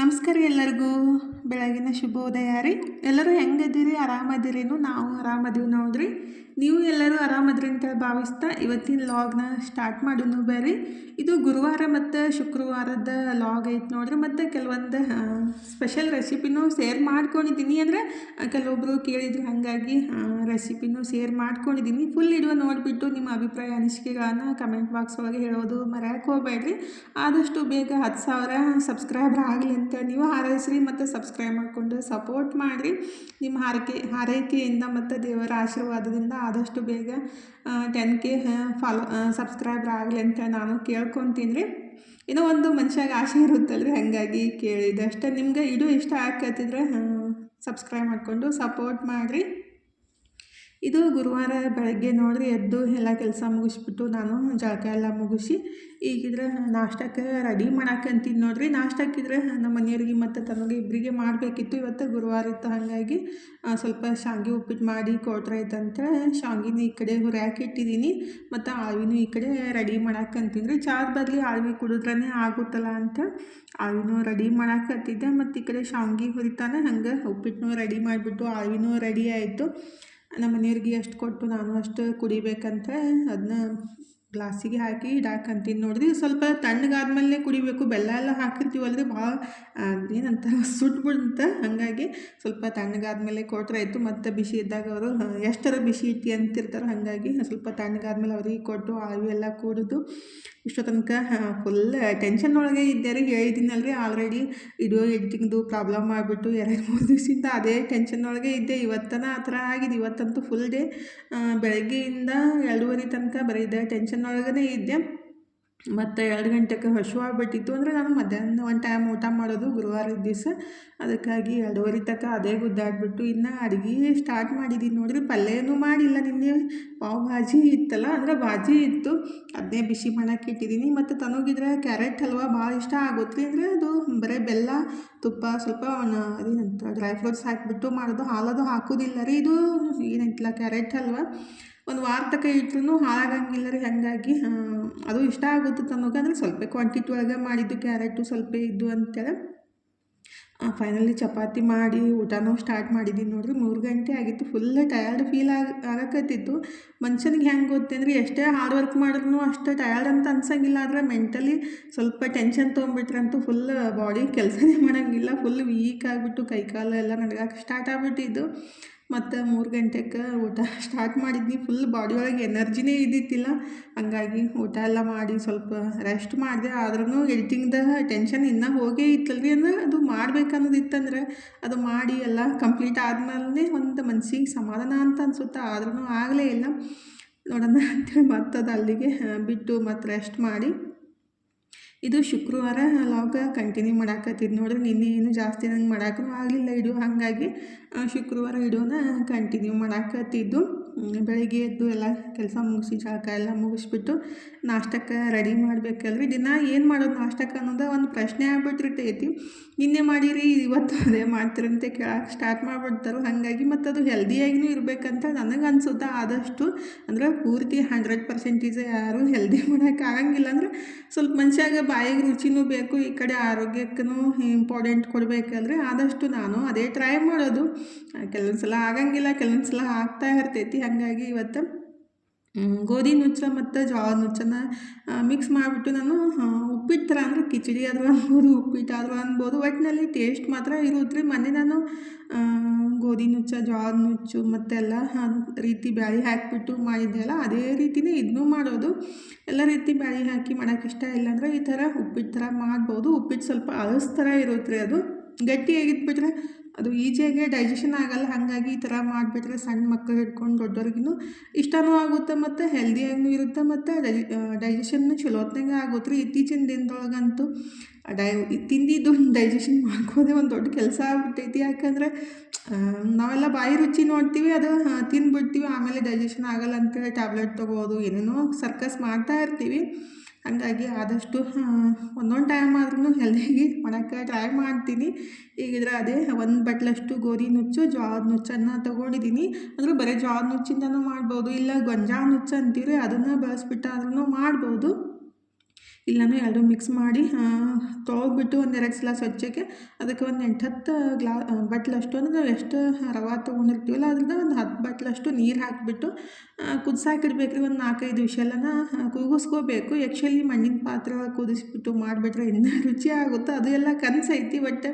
ನಮಸ್ಕಾರ ಎಲ್ಲರಿಗೂ. ಬೆಳಗಿನ ಶುಭೋದಯ ರೀ. ಎಲ್ಲರೂ ಹೆಂಗದಿರಿ ಆರಾಮದಿರೇನು ನಾವು ಆರಾಮದೀವಿ ನೋಡ್ರಿ. ನೀವು ಎಲ್ಲರೂ ಆರಾಮದ್ರಿ ಅಂತ ಭಾವಿಸ್ತಾ ಇವತ್ತಿನ ಲಾಗ್ನ ಸ್ಟಾರ್ಟ್ ಮಾಡೋನು ಬೇರೆ ಇದು ಗುರುವಾರ ಮತ್ತು ಶುಕ್ರವಾರದ ಲಾಗ್ ಐತೆ ನೋಡ್ರಿ. ಮತ್ತು ಕೆಲವೊಂದು ಸ್ಪೆಷಲ್ ರೆಸಿಪಿನೂ ಶೇರ್ ಮಾಡ್ಕೊಂಡಿದ್ದೀನಿ. ಅಂದರೆ ಕೆಲವೊಬ್ಬರು ಕೇಳಿದ್ರು ಹಾಗಾಗಿ ರೆಸಿಪಿನೂ ಶೇರ್ ಮಾಡ್ಕೊಂಡಿದ್ದೀನಿ. ಫುಲ್ ಇಡುವ ನೋಡಿಬಿಟ್ಟು ನಿಮ್ಮ ಅಭಿಪ್ರಾಯ, ಅನಿಸಿಕೆಗಳನ್ನು ಕಮೆಂಟ್ ಬಾಕ್ಸ್ ಒಳಗೆ ಹೇಳೋದು ಮರೆಯಕ್ಕೆ ಹೋಗಬೇಡ್ರಿ. ಆದಷ್ಟು ಬೇಗ ಹತ್ತು ಸಾವಿರ ಸಬ್ಸ್ಕ್ರೈಬರ್ ಆಗಲಿ ಅಂತ ನೀವು ಹಾರೈಸ್ರಿ ಮತ್ತು ಸಬ್ಸ್ಕ್ರೈಬ್ ಮಾಡಿಕೊಂಡು ಸಪೋರ್ಟ್ ಮಾಡಿರಿ. ನಿಮ್ಮ ಹಾರೈಕೆ, ಹಾರೈಕೆಯಿಂದ ಮತ್ತು ದೇವರ ಆಶೀರ್ವಾದದಿಂದ ಆದಷ್ಟು ಬೇಗ ಟೆನ್ ಕೆ ಫಾಲೋ ಸಬ್ಸ್ಕ್ರೈಬರ್ ಆಗಲಿ ಅಂತ ನಾನು ಕೇಳ್ಕೊತೀನಿ. ರೀ ಏನೋ ಒಂದು ಮನುಷ್ಯಾಗ ಆಸೆ ಇರುತ್ತಲ್ರಿ, ಹಾಗಾಗಿ ಕೇಳಿದೆ ಅಷ್ಟೇ, ನಿಮ್ಗೆ ಇದು ಇಷ್ಟ ಆಕತ್ತಿದ್ರೆ ಸಬ್ಸ್ಕ್ರೈಬ್ ಮಾಡಿಕೊಂಡು ಸಪೋರ್ಟ್ ಮಾಡಿರಿ. ಇದು ಗುರುವಾರ ಬೆಳಗ್ಗೆ ನೋಡ್ರಿ ಎದ್ದು ಎಲ್ಲ ಕೆಲಸ ಮುಗಿಸ್ಬಿಟ್ಟು ನಾನು ಜಳಕ ಎಲ್ಲ ಮುಗಿಸಿ, ಈಗಿದ್ರೆ ನಾಷ್ಟಕ್ಕೆ ರೆಡಿ ಮಾಡಾಕಂತೀನಿ ನೋಡಿರಿ. ನಾಷ್ಟಕ್ಕಿದ್ರೆ ನಮ್ಮ ಮನೆಯವ್ರಿಗೆ ಮತ್ತು ತನಗೆ ಇಬ್ಬರಿಗೆ ಮಾಡಬೇಕಿತ್ತು. ಇವತ್ತು ಗುರುವಾರ ಇತ್ತು, ಹಾಗಾಗಿ ಸ್ವಲ್ಪ ಶಾಂಗಿ ಉಪ್ಪಿಟ್ಟು ಮಾಡಿ ಕೊಟ್ರೆ ಅಂತ ಶಾಂಗಿನ ಈ ಕಡೆ ಹುರ್ಯಾಕೆ ಇಟ್ಟಿದ್ದೀನಿ. ಮತ್ತು ಆಳ್ವಿನೂ ಈ ಕಡೆ ರೆಡಿ ಮಾಡಾಕಂತೀನಿ ಚಾರ್ ಬದಲಿ ಆಳ್ವಿ ಕುಡಿದ್ರೇ ಆಗುತ್ತಲ್ಲ ಅಂತ ಆಳ್ವಿನೂ ರೆಡಿ ಮಾಡಾಕತ್ತಿದ್ದೆ. ಮತ್ತು ಈ ಕಡೆ ಶಾವಿಗೆ ಹುರಿತಾನೆ ಹಂಗೆ ಉಪ್ಪಿಟ್ಟನೂ ರೆಡಿ ಮಾಡಿಬಿಟ್ಟು ಆಳ್ವಿನೂ ರೆಡಿ ಆಯಿತು. ನಮ್ಮ ಮನೆಯವ್ರಿಗೆ ಎಷ್ಟು ಕೊಟ್ಟು ನಾನು ಅಷ್ಟು ಕುಡಿಬೇಕಂತ ಅದನ್ನ ಗ್ಲಾಸಿಗೆ ಹಾಕಿ ಇಡಾಕಂತೀನಿ. ನೋಡಿರಿ ಸ್ವಲ್ಪ ತಣ್ಣಗಾದ್ಮೇಲೆ ಕುಡಿಬೇಕು. ಬೆಲ್ಲ ಎಲ್ಲ ಹಾಕಿರ್ತೀವಲ್ರಿ, ಭಾಳ ಏನಂತ ಸುಟ್ಬಿಡುತ್ತೆ ಹಾಗಾಗಿ ಸ್ವಲ್ಪ ತಣ್ಣಗಾದ್ಮೇಲೆ ಕೊಟ್ಟರೆ ಆಯಿತು. ಮತ್ತು ಬಿಸಿ ಇದ್ದಾಗ ಅವರು ಎಷ್ಟರ ಬಿಸಿ ಇಟ್ಟು ಅಂತಿರ್ತಾರೆ, ಹಾಗಾಗಿ ಸ್ವಲ್ಪ ತಣ್ಣಗಾದ್ಮೇಲೆ ಅವ್ರಿಗೆ ಕೊಟ್ಟು ಆವಿ ಎಲ್ಲ ಕುಡಿದು ಇಷ್ಟು ತನಕ ಫುಲ್ ಟೆನ್ಷನ್ ಒಳಗೆ ಇದ್ದೆ ರೀ. ಹೇಳಿದ್ದೀನಲ್ರಿ ಆಲ್ರೆಡಿ ವಿಡಿಯೋ ಎಡಿಟಿಂಗ್ದು ಪ್ರಾಬ್ಲಮ್ ಆಗಿಬಿಟ್ಟು ಎರಡು, ಮೂರು ದಿವಸದಿಂದ ಅದೇ ಟೆನ್ಷನ್ ಒಳಗೆ ಇದ್ದೆ. ಇವತ್ತನ ಆ ಥರ ಆಗಿದೆ. ಇವತ್ತಂತೂ ಫುಲ್ ಡೇ ಬೆಳಗ್ಗೆಯಿಂದ ಎರಡೂವರೆ ತನಕ ಬರೀ ಟೆನ್ಷನ್ ಒಳಗೇ ಇದ್ದೆ. ಮತ್ತು ಎರಡು ಗಂಟೆಗೆ ಹಸಿವಾಗ್ಬಿಟ್ಟಿತ್ತು ಅಂದರೆ ನಾನು ಮಧ್ಯಾಹ್ನ ಒಂದು ಟೈಮ್ ಊಟ ಮಾಡೋದು ಗುರುವಾರದ ದಿವಸ. ಅದಕ್ಕಾಗಿ ಎರಡೂವರೆ ತನಕ ಅದೇ ಗುದ್ದಾಡ್ಬಿಟ್ಟು ಇನ್ನು ಅಡುಗೆ ಸ್ಟಾರ್ಟ್ ಮಾಡಿದ್ದೀನಿ ನೋಡಿರಿ. ಪಲ್ಯನೂ ಮಾಡಿಲ್ಲ ನಿನ್ನೆ. ಪಾವ್ ಭಾಜಿ ಇತ್ತಲ್ಲ, ಅಂದರೆ ಭಾಜಿ ಇತ್ತು. ಅದನ್ನೇ ಬಿಸಿ ಮಾಡೋಕೆ ಇಟ್ಟಿದ್ದೀನಿ ಮತ್ತು ತನಗಿದ್ರೆ ಕ್ಯಾರೆಟ್ ಹಲ್ವಾ ಭಾಳ ಇಷ್ಟ ಆಗುತ್ತೆ ಅಂದರೆ ಅದು ಬರೀ ಬೆಲ್ಲ, ತುಪ್ಪ, ಸ್ವಲ್ಪ ಅದೇನಂತ ಡ್ರೈ ಫ್ರೂಟ್ಸ್ ಹಾಕಿಬಿಟ್ಟು ಮಾಡೋದು. ಹಾಲದು ಹಾಕೋದಿಲ್ಲ ರೀ ಇದು. ಏನಂತಿಲ್ಲ, ಕ್ಯಾರೆಟ್ ಹಲ್ವಾ. ಒಂದು ವಾರ ತಕ ಇಟ್ರೂ ಹಾಳಾಗಂಗಿಲ್ಲ ರೀ ಹಾಗಾಗಿ ಅದು ಇಷ್ಟ ಆಗುತ್ತೆ ತನಗಂದ್ರೆ ಸ್ವಲ್ಪ ಕ್ವಾಂಟಿಟಿ ಒಳಗೆ ಮಾಡಿದ್ದು ಕ್ಯಾರೆಟು ಸ್ವಲ್ಪ ಇದ್ದು ಅಂತೇಳಿ. ಫೈನಲಿ ಚಪಾತಿ ಮಾಡಿ ಊಟನೂ ಸ್ಟಾರ್ಟ್ ಮಾಡಿದ್ದೀನಿ ನೋಡಿರಿ. ಮೂರು ಗಂಟೆ ಆಗಿತ್ತು ಫುಲ್ ಟಯರ್ಡ್ ಫೀಲ್ ಆಗ, ಆಗಕತ್ತಿತ್ತು. ಮನುಷ್ಯನಿಗೆ ಹೆಂಗೆ ಗೊತ್ತಂದ್ರೆ ಎಷ್ಟೇ ಹಾರ್ಡ್ ವರ್ಕ್ ಮಾಡಿದ್ರು ಅಷ್ಟೇ ಟಯರ್ಡ್ ಅಂತ ಅನ್ಸಂಗಿಲ್ಲ. ಆದರೆ ಮೆಂಟಲಿ ಸ್ವಲ್ಪ ಟೆನ್ಷನ್ ತೊಗೊಂಬಿಟ್ರಂತೂ ಫುಲ್ ಬಾಡಿ ಕೆಲಸನೇ ಮಾಡೋಂಗಿಲ್ಲ. ಫುಲ್ ವೀಕ್ ಆಗಿಬಿಟ್ಟು ಕೈಕಾಲು ಎಲ್ಲ ನಡ್ಗಕ್ಕೆ ಸ್ಟಾರ್ಟ್ ಆಗಿಬಿಟ್ಟಿದ್ದು. ಮತ್ತು ಮೂರು ಗಂಟೆಗೆ ಊಟ ಸ್ಟಾರ್ಟ್ ಮಾಡಿದ್ನಿ. ಫುಲ್ ಬಾಡಿ ಒಳಗೆ ಎನರ್ಜಿನೇ ಇದ್ದಿತ್ತಿಲ್ಲ. ಹಂಗಾಗಿ ಊಟ ಎಲ್ಲ ಮಾಡಿ ಸ್ವಲ್ಪ ರೆಸ್ಟ್ ಮಾಡಿದೆ. ಆದ್ರೂ ಎಡಿಟಿಂಗ್ದ ಟೆನ್ಷನ್ ಇನ್ನೂ ಹೋಗೇ ಇತ್ತಲ್ರಿ ಅಂದ್ರೆ ಅದು ಮಾಡ್ಬೇಕನ್ನೋದಿತ್ತಂದ್ರೆ ಅದು ಮಾಡಿ ಎಲ್ಲ ಕಂಪ್ಲೀಟ್ ಆದ್ಮೇಲೆ ಒಂದು ಮನ್ಸಿಗೆ ಸಮಾಧಾನ ಅಂತ ಅನಿಸುತ್ತೆ? ಆದ್ರೂ ಆಗಲೇ ಇಲ್ಲ. ನೋಡೋಣ ಅಂತೇಳಿ ಮತ್ತದು ಅಲ್ಲಿಗೆ ಬಿಟ್ಟು ಮತ್ತು ರೆಸ್ಟ್ ಮಾಡಿ. ಇದು ಶುಕ್ರವಾರ ಲಾಗ ಕಂಟಿನ್ಯೂ ಮಾಡಾಕತ್ತಿದ್ದು ನೋಡ್ರಿ, ನಿನ್ನೆ ಏನು ಜಾಸ್ತಿ ನಂಗೆ ಮಾಡೋಕ್ಕೂ ಆಗಲಿಲ್ಲ, ಇಡು ಹಾಗಾಗಿ ಶುಕ್ರವಾರ ಇಡೋನ ಕಂಟಿನ್ಯೂ ಮಾಡಾಕತ್ತಿದ್ದು. ಬೆಳಗ್ಗೆ ಎದ್ದು ಎಲ್ಲ ಕೆಲಸ ಮುಗಿಸಿ ಜಳಕ ಎಲ್ಲ ಮುಗಿಸ್ಬಿಟ್ಟು ನಾಷ್ಟಕ್ಕೆ ರೆಡಿ ಮಾಡಬೇಕಲ್ರಿ. ದಿನ ಏನು ಮಾಡೋದು ನಾಷ್ಟಕ್ಕೆ ಅನ್ನೋದು ಒಂದು ಪ್ರಶ್ನೆ ಆಗ್ಬಿಟ್ಟಿರ್ತೈತಿ ನಿನ್ನೆ ಮಾಡಿರಿ, ಇವತ್ತು ಅದೇ ಮಾಡ್ತೀರಿ ಅಂತ ಕೇಳಕ್ಕೆ ಸ್ಟಾರ್ಟ್ ಮಾಡಿಬಿಡ್ತಾರೆ ಹಾಗಾಗಿ ಮತ್ತು ಅದು ಹೆಲ್ದಿಯಾಗಿಯೂ ಇರಬೇಕಂತ ನನಗೆ ಅನಿಸುತ್ತೆ ಆದಷ್ಟು ಅಂದ್ರೆ ಪೂರ್ತಿ ಹಂಡ್ರೆಡ್ ಪರ್ಸೆಂಟೇಜ್ ಯಾರು ಹೆಲ್ದಿ ಮಾಡೋಕೆ ಆಗಂಗಿಲ್ಲ ಅಂದ್ರೆ ಸ್ವಲ್ಪ ಮನುಷ್ಯಾಗ ಬಾಯಿಗೆ ರುಚಿನೂ ಬೇಕು, ಈ ಕಡೆ ಆರೋಗ್ಯಕ್ಕೂ ಇಂಪಾರ್ಟೆಂಟ್ ಕೊಡಬೇಕಲ್ರಿ. ಆದಷ್ಟು ನಾನು ಅದೇ ಟ್ರೈ ಮಾಡೋದು. ಕೆಲವೊಂದು ಸಲ ಆಗಂಗಿಲ್ಲ ಕೆಲವೊಂದು ಸಲ ಆಗ್ತಾ ಇರ್ತೈತಿ. ಹಾಗಾಗಿ ಇವತ್ತು ಗೋಧಿ ನುಚ್ಚ ಮತ್ತು ಜೋಳ ನುಚ್ಚನ ಮಿಕ್ಸ್ ಮಾಡಿಬಿಟ್ಟು ನಾನು ಉಪ್ಪಿಟ್ಟು ಥರ ಅಂದರೆ ಕಿಚಡಿ ಆದರೂ ಅನ್ಬೋದು ಉಪ್ಪಿಟ್ಟು ಆದರೂ ಅನ್ಬೋದು ಒಟ್ಟಿನಲ್ಲಿ ಟೇಸ್ಟ್ ಮಾತ್ರ ಇರುತ್ತೆ ಮೊನ್ನೆ ನಾನು ಗೋಧಿ ನುಚ್ಚ ಜೋಳದ ನುಚ್ಚು ಮತ್ತೆಲ್ಲ ರೀತಿ ಬ್ಯಾಳಿ ಹಾಕಿಬಿಟ್ಟು ಮಾಡಿದ್ದೆಲ್ಲ ಅದೇ ರೀತಿಯೇ ಇದನ್ನೂ ಮಾಡೋದು. ಎಲ್ಲ ರೀತಿ ಬ್ಯಾಳಿ ಹಾಕಿ ಮಾಡೋಕೆ ಇಷ್ಟ ಇಲ್ಲ ಅಂದರೆ ಈ ಥರ ಉಪ್ಪಿಟ್ಟು ಥರ ಮಾಡ್ಬೋದು. ಉಪ್ಪಿಟ್ಟು ಸ್ವಲ್ಪ ಅಳಸ್ ಥರ ಇರುತ್ತೆ ಅದು. ಅದು ಗಟ್ಟಿಯಾಗಿದ್ಬಿಟ್ರೆ ಅದು ಈಜಿಯಾಗಿ ಡೈಜೆಷನ್ ಆಗಲ್ಲ, ಹಾಗಾಗಿ ಈ ಥರ ಮಾಡಿಬಿಟ್ರೆ ಸಣ್ಣ ಮಕ್ಕಳು ಹಿಡ್ಕೊಂಡು ದೊಡ್ಡವ್ರಿಗೂ ಇಷ್ಟನೂ ಆಗುತ್ತೆ ಮತ್ತು ಹೆಲ್ದಿಯಾಗೂ ಇರುತ್ತೆ ಮತ್ತು ಡೈ ಡೈಜೆಷನ್ನು ಚಲೋ ಹೊತ್ನಾಗ ಆಗುತ್ತೆ ರೀ. ಇತ್ತೀಚಿನ ದಿನದೊಳಗಂತೂ ಡೈ ತಿಂದಿದ್ದು ಡೈಜೆಷನ್ ಮಾಡ್ಕೋದೇ ಒಂದು ದೊಡ್ಡ ಕೆಲಸ ಆಗ್ಬಿಟ್ಟೈತಿ. ಯಾಕಂದರೆ ನಾವೆಲ್ಲ ಬಾಯಿ ರುಚಿ ನೋಡ್ತೀವಿ, ಅದು ತಿಂದ್ಬಿಡ್ತೀವಿ ಆಮೇಲೆ ಡೈಜೆಷನ್ ಆಗಲ್ಲ ಅಂತೇಳಿ ಟ್ಯಾಬ್ಲೆಟ್ ತೊಗೋದು, ಏನೇನೋ ಸರ್ಕಸ್ ಮಾಡ್ತಾ ಇರ್ತೀವಿ. ಹಾಗಾಗಿ ಆದಷ್ಟು ಒಂದೊಂದು ಟೈಮ್ ಆದ್ರೂ ಹೆಲ್ದಿಯಾಗಿ ಒಣಕ್ಕೆ ಟ್ರೈ ಮಾಡ್ತೀನಿ. ಈಗಿದ್ರೆ ಅದೇ ಒಂದು ಬಟ್ಲಷ್ಟು ಗೋಧಿ ನುಚ್ಚು ಜೋಳದ ನುಚ್ಚನ್ನು ತೊಗೊಂಡಿದ್ದೀನಿ ಅಂದರೆ ಬರೀ ಜೋಳದ ನುಚ್ಚಿಂದನೂ ಮಾಡ್ಬೋದು, ಇಲ್ಲ ಗೊಂಜಾಳ ನುಚ್ಚು ಅಂತೀರಿ ಅದನ್ನು ಬಳಸ್ಬಿಟ್ಟಾದ್ರೂ ಮಾಡ್ಬೋದು. ಇಲ್ಲನೂ ಎರಡು ಮಿಕ್ಸ್ ಮಾಡಿ ತೊಳೆದ್ಬಿಟ್ಟು ಎರಡು ಸಲ ಸ್ವಚ್ಛಕ್ಕೆ ಅದಕ್ಕೆ ಒಂದು ಎಂಟು ಹತ್ತು ಗ್ಲಾ ಬಟ್ಲಷ್ಟು ಅಂದರೆ ನಾವು ಎಷ್ಟು ರವೆ ತೊಗೊಂಡಿರ್ತೀವಲ್ಲ ಅದರಿಂದ ಒಂದು ಹತ್ತು ಬಟ್ಲಷ್ಟು ನೀರು ಹಾಕಿಬಿಟ್ಟು ಕುದಿಸಾಕಿಡ್ಬೇಕು ರೀ ಒಂದು ನಾಲ್ಕೈದು ವಿಷಲನ ಕೂಗಿಸ್ಕೋಬೇಕು. ಆ್ಯಕ್ಚುಲಿ ಮಣ್ಣಿನ ಪಾತ್ರ ಕುದಿಸ್ಬಿಟ್ಟು ಮಾಡಿಬಿಟ್ರೆ ಇನ್ನೂ ರುಚಿ ಆಗುತ್ತೆ ಅದು ಎಲ್ಲ ಕನಸೈತಿ ಬಟ್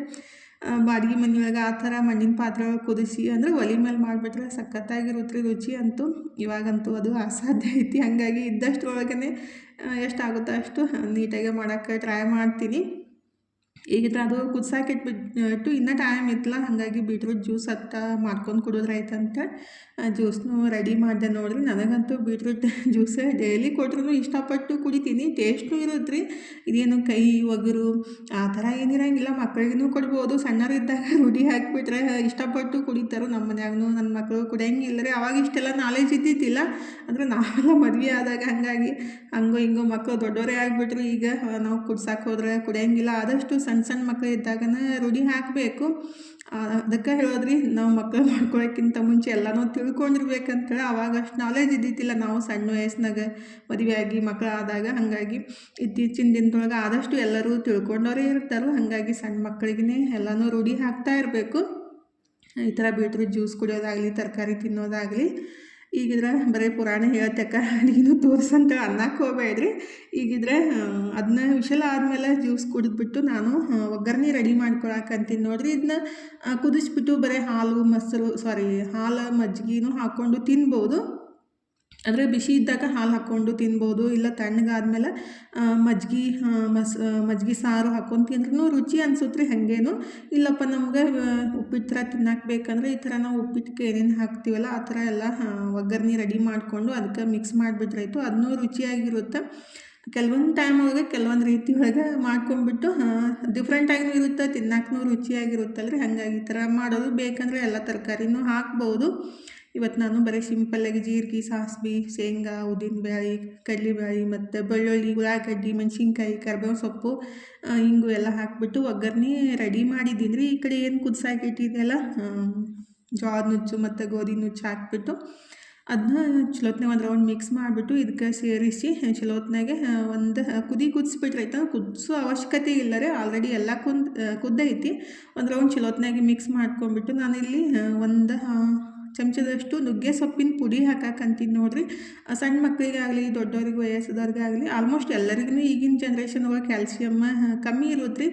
ಬಾಡಿಗೆ ಮನೆಯೊಳಗೆ ಆ ಥರ ಮಣ್ಣಿನ ಪಾತ್ರೆ ಕುದಿಸಿ ಅಂದರೆ ಒಲೆ ಮೇಲೆ ಮಾಡಿಬಿಟ್ರೆ ಸಖತ್ತಾಗಿರುತ್ತೆ ರುಚಿ ಅಂತೂ. ಇವಾಗಂತೂ ಅದು ಅಸಾಧ್ಯ ಐತಿ, ಹಾಗಾಗಿ ಇದ್ದಷ್ಟರೊಳಗನೆ ಎಷ್ಟಾಗುತ್ತೋ ಅಷ್ಟು ನೀಟಾಗಿ ಮಾಡೋಕ್ಕೆ ಟ್ರೈ ಮಾಡ್ತೀನಿ. ಈಗಿದ್ರೆ ಅದು ಕುದ್ಸಾಕೆ ಇಟ್ಬಿಟ್ಟು ಇನ್ನೂ ಟೈಮ್ ಇತ್ತಲ್ಲ, ಹಾಗಾಗಿ ಬೀಟ್ರೂಟ್ ಜ್ಯೂಸ್ ಹತ್ತ ಮಾಡ್ಕೊಂಡು ಕುಡಿದ್ರಾಯ್ತಂತ ಜ್ಯೂಸ್ನು ರೆಡಿ ಮಾಡಿದೆ ನೋಡಿರಿ. ನನಗಂತೂ ಬೀಟ್ರೂಟ್ ಜ್ಯೂಸೇ ಡೈಲಿ ಕೊಟ್ರು ಇಷ್ಟಪಟ್ಟು ಕುಡಿತೀನಿ. ಟೇಸ್ಟು ಇರುತ್ತೆ ಇದೇನು ಕೈ ಒಗರು, ಆ ಥರ ಏನಿರಂಗಿಲ್ಲ. ಮಕ್ಕಳಿಗೂ ಕೊಡ್ಬೋದು. ಸಣ್ಣರಿದ್ದಾಗ ರೂಢಿ ಹಾಕಿಬಿಟ್ರೆ ಇಷ್ಟಪಟ್ಟು ಕುಡಿತಾರೆ ನಮ್ಮ ಮನ್ಯಾಗೂ ನನ್ನ ಮಕ್ಕಳು ಕುಡಿಯಂಗಿಲ್ಲ ರೀ ಅವಾಗ ಇಷ್ಟೆಲ್ಲ ನಾಲೆಜ್ ಇದ್ದಿದ್ದಿಲ್ಲ. ಅಂದರೆ ನಾವೆಲ್ಲ ಮದುವೆ ಆದಾಗ ಹಾಗಾಗಿ ಹಂಗೋ ಹಿಂಗೋ ಮಕ್ಕಳು ದೊಡ್ಡವರೇ ಆಗಿಬಿಟ್ರು ಈಗ, ನಾವು ಕುಡ್ಸಕ್ಕೆ ಹೋದ್ರೆ ಕುಡಿಯಂಗಿಲ್ಲ. ಆದಷ್ಟು ಸಣ್ಣ ಸಣ್ಣ ಮಕ್ಕಳು ಇದ್ದಾಗನ ರೂಢಿ ಹಾಕಬೇಕು. ಅದಕ್ಕೆ ಹೇಳೋದ್ರಿ, ನಾವು ಮಕ್ಕಳು ಮಾಡ್ಕೊಳಕ್ಕಿಂತ ಮುಂಚೆ ಎಲ್ಲನೂ ತಿಳ್ಕೊಂಡಿರ್ಬೇಕಂತೇಳಿ ಅವಾಗ ಅಷ್ಟು ನಾಲೆಜ್ ಇದ್ದಿದ್ದಿಲ್ಲ. ನಾವು ಸಣ್ಣ ವಯಸ್ಸಿನಾಗ ಮದುವೆ ಆಗಿ ಮಕ್ಕಳು ಆದಾಗ ಹಾಗಾಗಿ ಇತ್ತೀಚಿನ ದಿನದೊಳಗೆ ಆದಷ್ಟು ಎಲ್ಲರೂ ತಿಳ್ಕೊಂಡವರೇ ಇರ್ತಾರೆ. ಹಾಗಾಗಿ ಸಣ್ಣ ಮಕ್ಕಳಿಗೇ ಎಲ್ಲನೂ ರೂಢಿ ಹಾಕ್ತಾ ಇರಬೇಕು. ಈ ಥರ ಬೀಟ್ರೂಟ್ ಜ್ಯೂಸ್ ಕುಡಿಯೋದಾಗಲಿ, ತರಕಾರಿ ತಿನ್ನೋದಾಗಲಿ ಈಗಿದ್ರೆ ಬರೀ ಪುರಾಣ ಹೇಳ್ತಕ್ಕ. ನೀನು ತೋರಿಸಂತ ಅನ್ನಕ್ಕೆ ಹೋಗ್ಬೇಡ್ರಿ. ಈಗಿದ್ರೆ ಅದನ್ನ ವಿಷಲ ಆದಮೇಲೆ ಜ್ಯೂಸ್ ಕುಡಿದ್ಬಿಟ್ಟು ನಾನು ಒಗ್ಗರಣೆ ರೆಡಿ ಮಾಡ್ಕೊಳಕಂತೀನಿ ನೋಡಿರಿ. ಇದನ್ನ ಕುದಿಸ್ಬಿಟ್ಟು ಬರೀ ಹಾಲು, ಮೊಸರು ಸಾರಿ ಹಾಲು, ಮಜ್ಜಿಗೆನೂ ಹಾಕ್ಕೊಂಡು ತಿನ್ಬೋದು. ಅಂದರೆ ಬಿಸಿ ಇದ್ದಾಗ ಹಾಲು ಹಾಕ್ಕೊಂಡು ತಿನ್ಬೋದು, ಇಲ್ಲ ತಣ್ಣಗಾದ್ಮೇಲೆ ಮಜ್ಜಿಗೆ ಮಸ್ ಮಜ್ಜಿಗೆ ಸಾರು ಹಾಕ್ಕೊಂಡು ತಿಂದ್ರೂ ರುಚಿ ಅನ್ಸುತ್ತೆ ಹಾಗೇನು. ಇಲ್ಲಪ್ಪ, ನಮ್ಗೆ ಉಪ್ಪಿಟ್ಟು ಥರ ತಿನ್ನಕ್ಕೆ ಬೇಕಂದರೆ ಈ ಥರ ನಾವು ಉಪ್ಪಿಟ್ಟಿಗೆ ಏನೇನು ಹಾಕ್ತೀವಲ್ಲ, ಆ ಥರ ಎಲ್ಲ ಒಗ್ಗರಣೆ ರೆಡಿ ಮಾಡಿಕೊಂಡು ಅದಕ್ಕೆ ಮಿಕ್ಸ್ ಮಾಡಿಬಿಟ್ರಾಯ್ತು. ಅದನ್ನೂ ರುಚಿಯಾಗಿರುತ್ತೆ. ಕೆಲವೊಂದು ಟೈಮ್ ಒಳಗೆ ಕೆಲವೊಂದು ರೀತಿ ಒಳಗೆ ಮಾಡ್ಕೊಂಡ್ಬಿಟ್ಟು ಡಿಫ್ರೆಂಟಾಗಿನೂ ಇರುತ್ತೆ ತಿನ್ನಕ್ಕೂ ರುಚಿಯಾಗಿರುತ್ತಲ್ಲ ರೀ ಹಾಗಾಗಿ ಈ ಥರ ಮಾಡೋದು ಬೇಕಂದರೆ ಎಲ್ಲ ತರಕಾರಿನೂ ಹಾಕ್ಬೋದು. ಇವತ್ತು ನಾನು ಬರೀ ಸಿಂಪಲ್ಲಾಗಿ ಜೀರಿಗೆ, ಸಾಸಿವೆ, ಶೇಂಗಾ, ಉದ್ದಿನಬೇಳೆ, ಕಡಲೆಬೇಳೆ ಮತ್ತು ಬೆಳ್ಳುಳ್ಳಿ, ಉಳ್ಳಾಗಡ್ಡಿ, ಮೆಣಸಿನ್ಕಾಯಿ ಕರ್ಬೇವು ಸೊಪ್ಪು ಹಿಂಗು ಎಲ್ಲ ಹಾಕಿಬಿಟ್ಟು ಒಗ್ಗರಣೆ ರೆಡಿ ಮಾಡಿದ್ದೀನಿ ರೀ. ಈ ಕಡೆ ಏನು ಕುದಿಸಾಕಿ ಇಟ್ಟಿದ್ದೆಲ್ಲ ಜೋಳದ ನುಚ್ಚು ಮತ್ತು ಗೋಧಿ ನುಚ್ಚು ಹಾಕ್ಬಿಟ್ಟು ಅದನ್ನ ಚಲೋತ್ನಾಗ ಒಂದು ರೌಂಡ್ ಮಿಕ್ಸ್ ಮಾಡಿಬಿಟ್ಟು ಇದಕ್ಕೆ ಸೇರಿಸಿ, ಚಲೋತ್ನಾಗೆ ಒಂದು ಕುದಿ ಕುದಿಸ್ಬಿಟ್ರೆ ಆಯ್ತು? ಕುದಿಸೋ ಅವಶ್ಯಕತೆ ಇಲ್ಲ ರೀ. ಆಲ್ರೆಡಿ ಎಲ್ಲ ಕುಂದ್ ಕುದ್ದೈತಿ. ಒಂದು ರೌಂಡ್ ಚಲೋತ್ನಾಗೆ ಮಿಕ್ಸ್ ಮಾಡ್ಕೊಂಡ್ಬಿಟ್ಟು ನಾನಿಲ್ಲಿ ಒಂದು ಚಮಚದಷ್ಟು ನುಗ್ಗೆ ಸೊಪ್ಪಿನ ಪುಡಿ ಹಾಕಾಕಂತೀನಿ ನೋಡಿರಿ. ಸಣ್ಣ ಮಕ್ಕಳಿಗಾಗಲಿ ದೊಡ್ಡವ್ರಿಗೆ ವಯಸ್ಸದವ್ರಿಗಾಗಲಿ ಆಲ್ಮೋಸ್ಟ್ ಎಲ್ಲರಿಗೂ ಈಗಿನ ಜನ್ರೇಷನ್ ಒಳಗೆ ಕ್ಯಾಲ್ಸಿಯಮ್ ಕಮ್ಮಿ ಇರುತ್ತೆ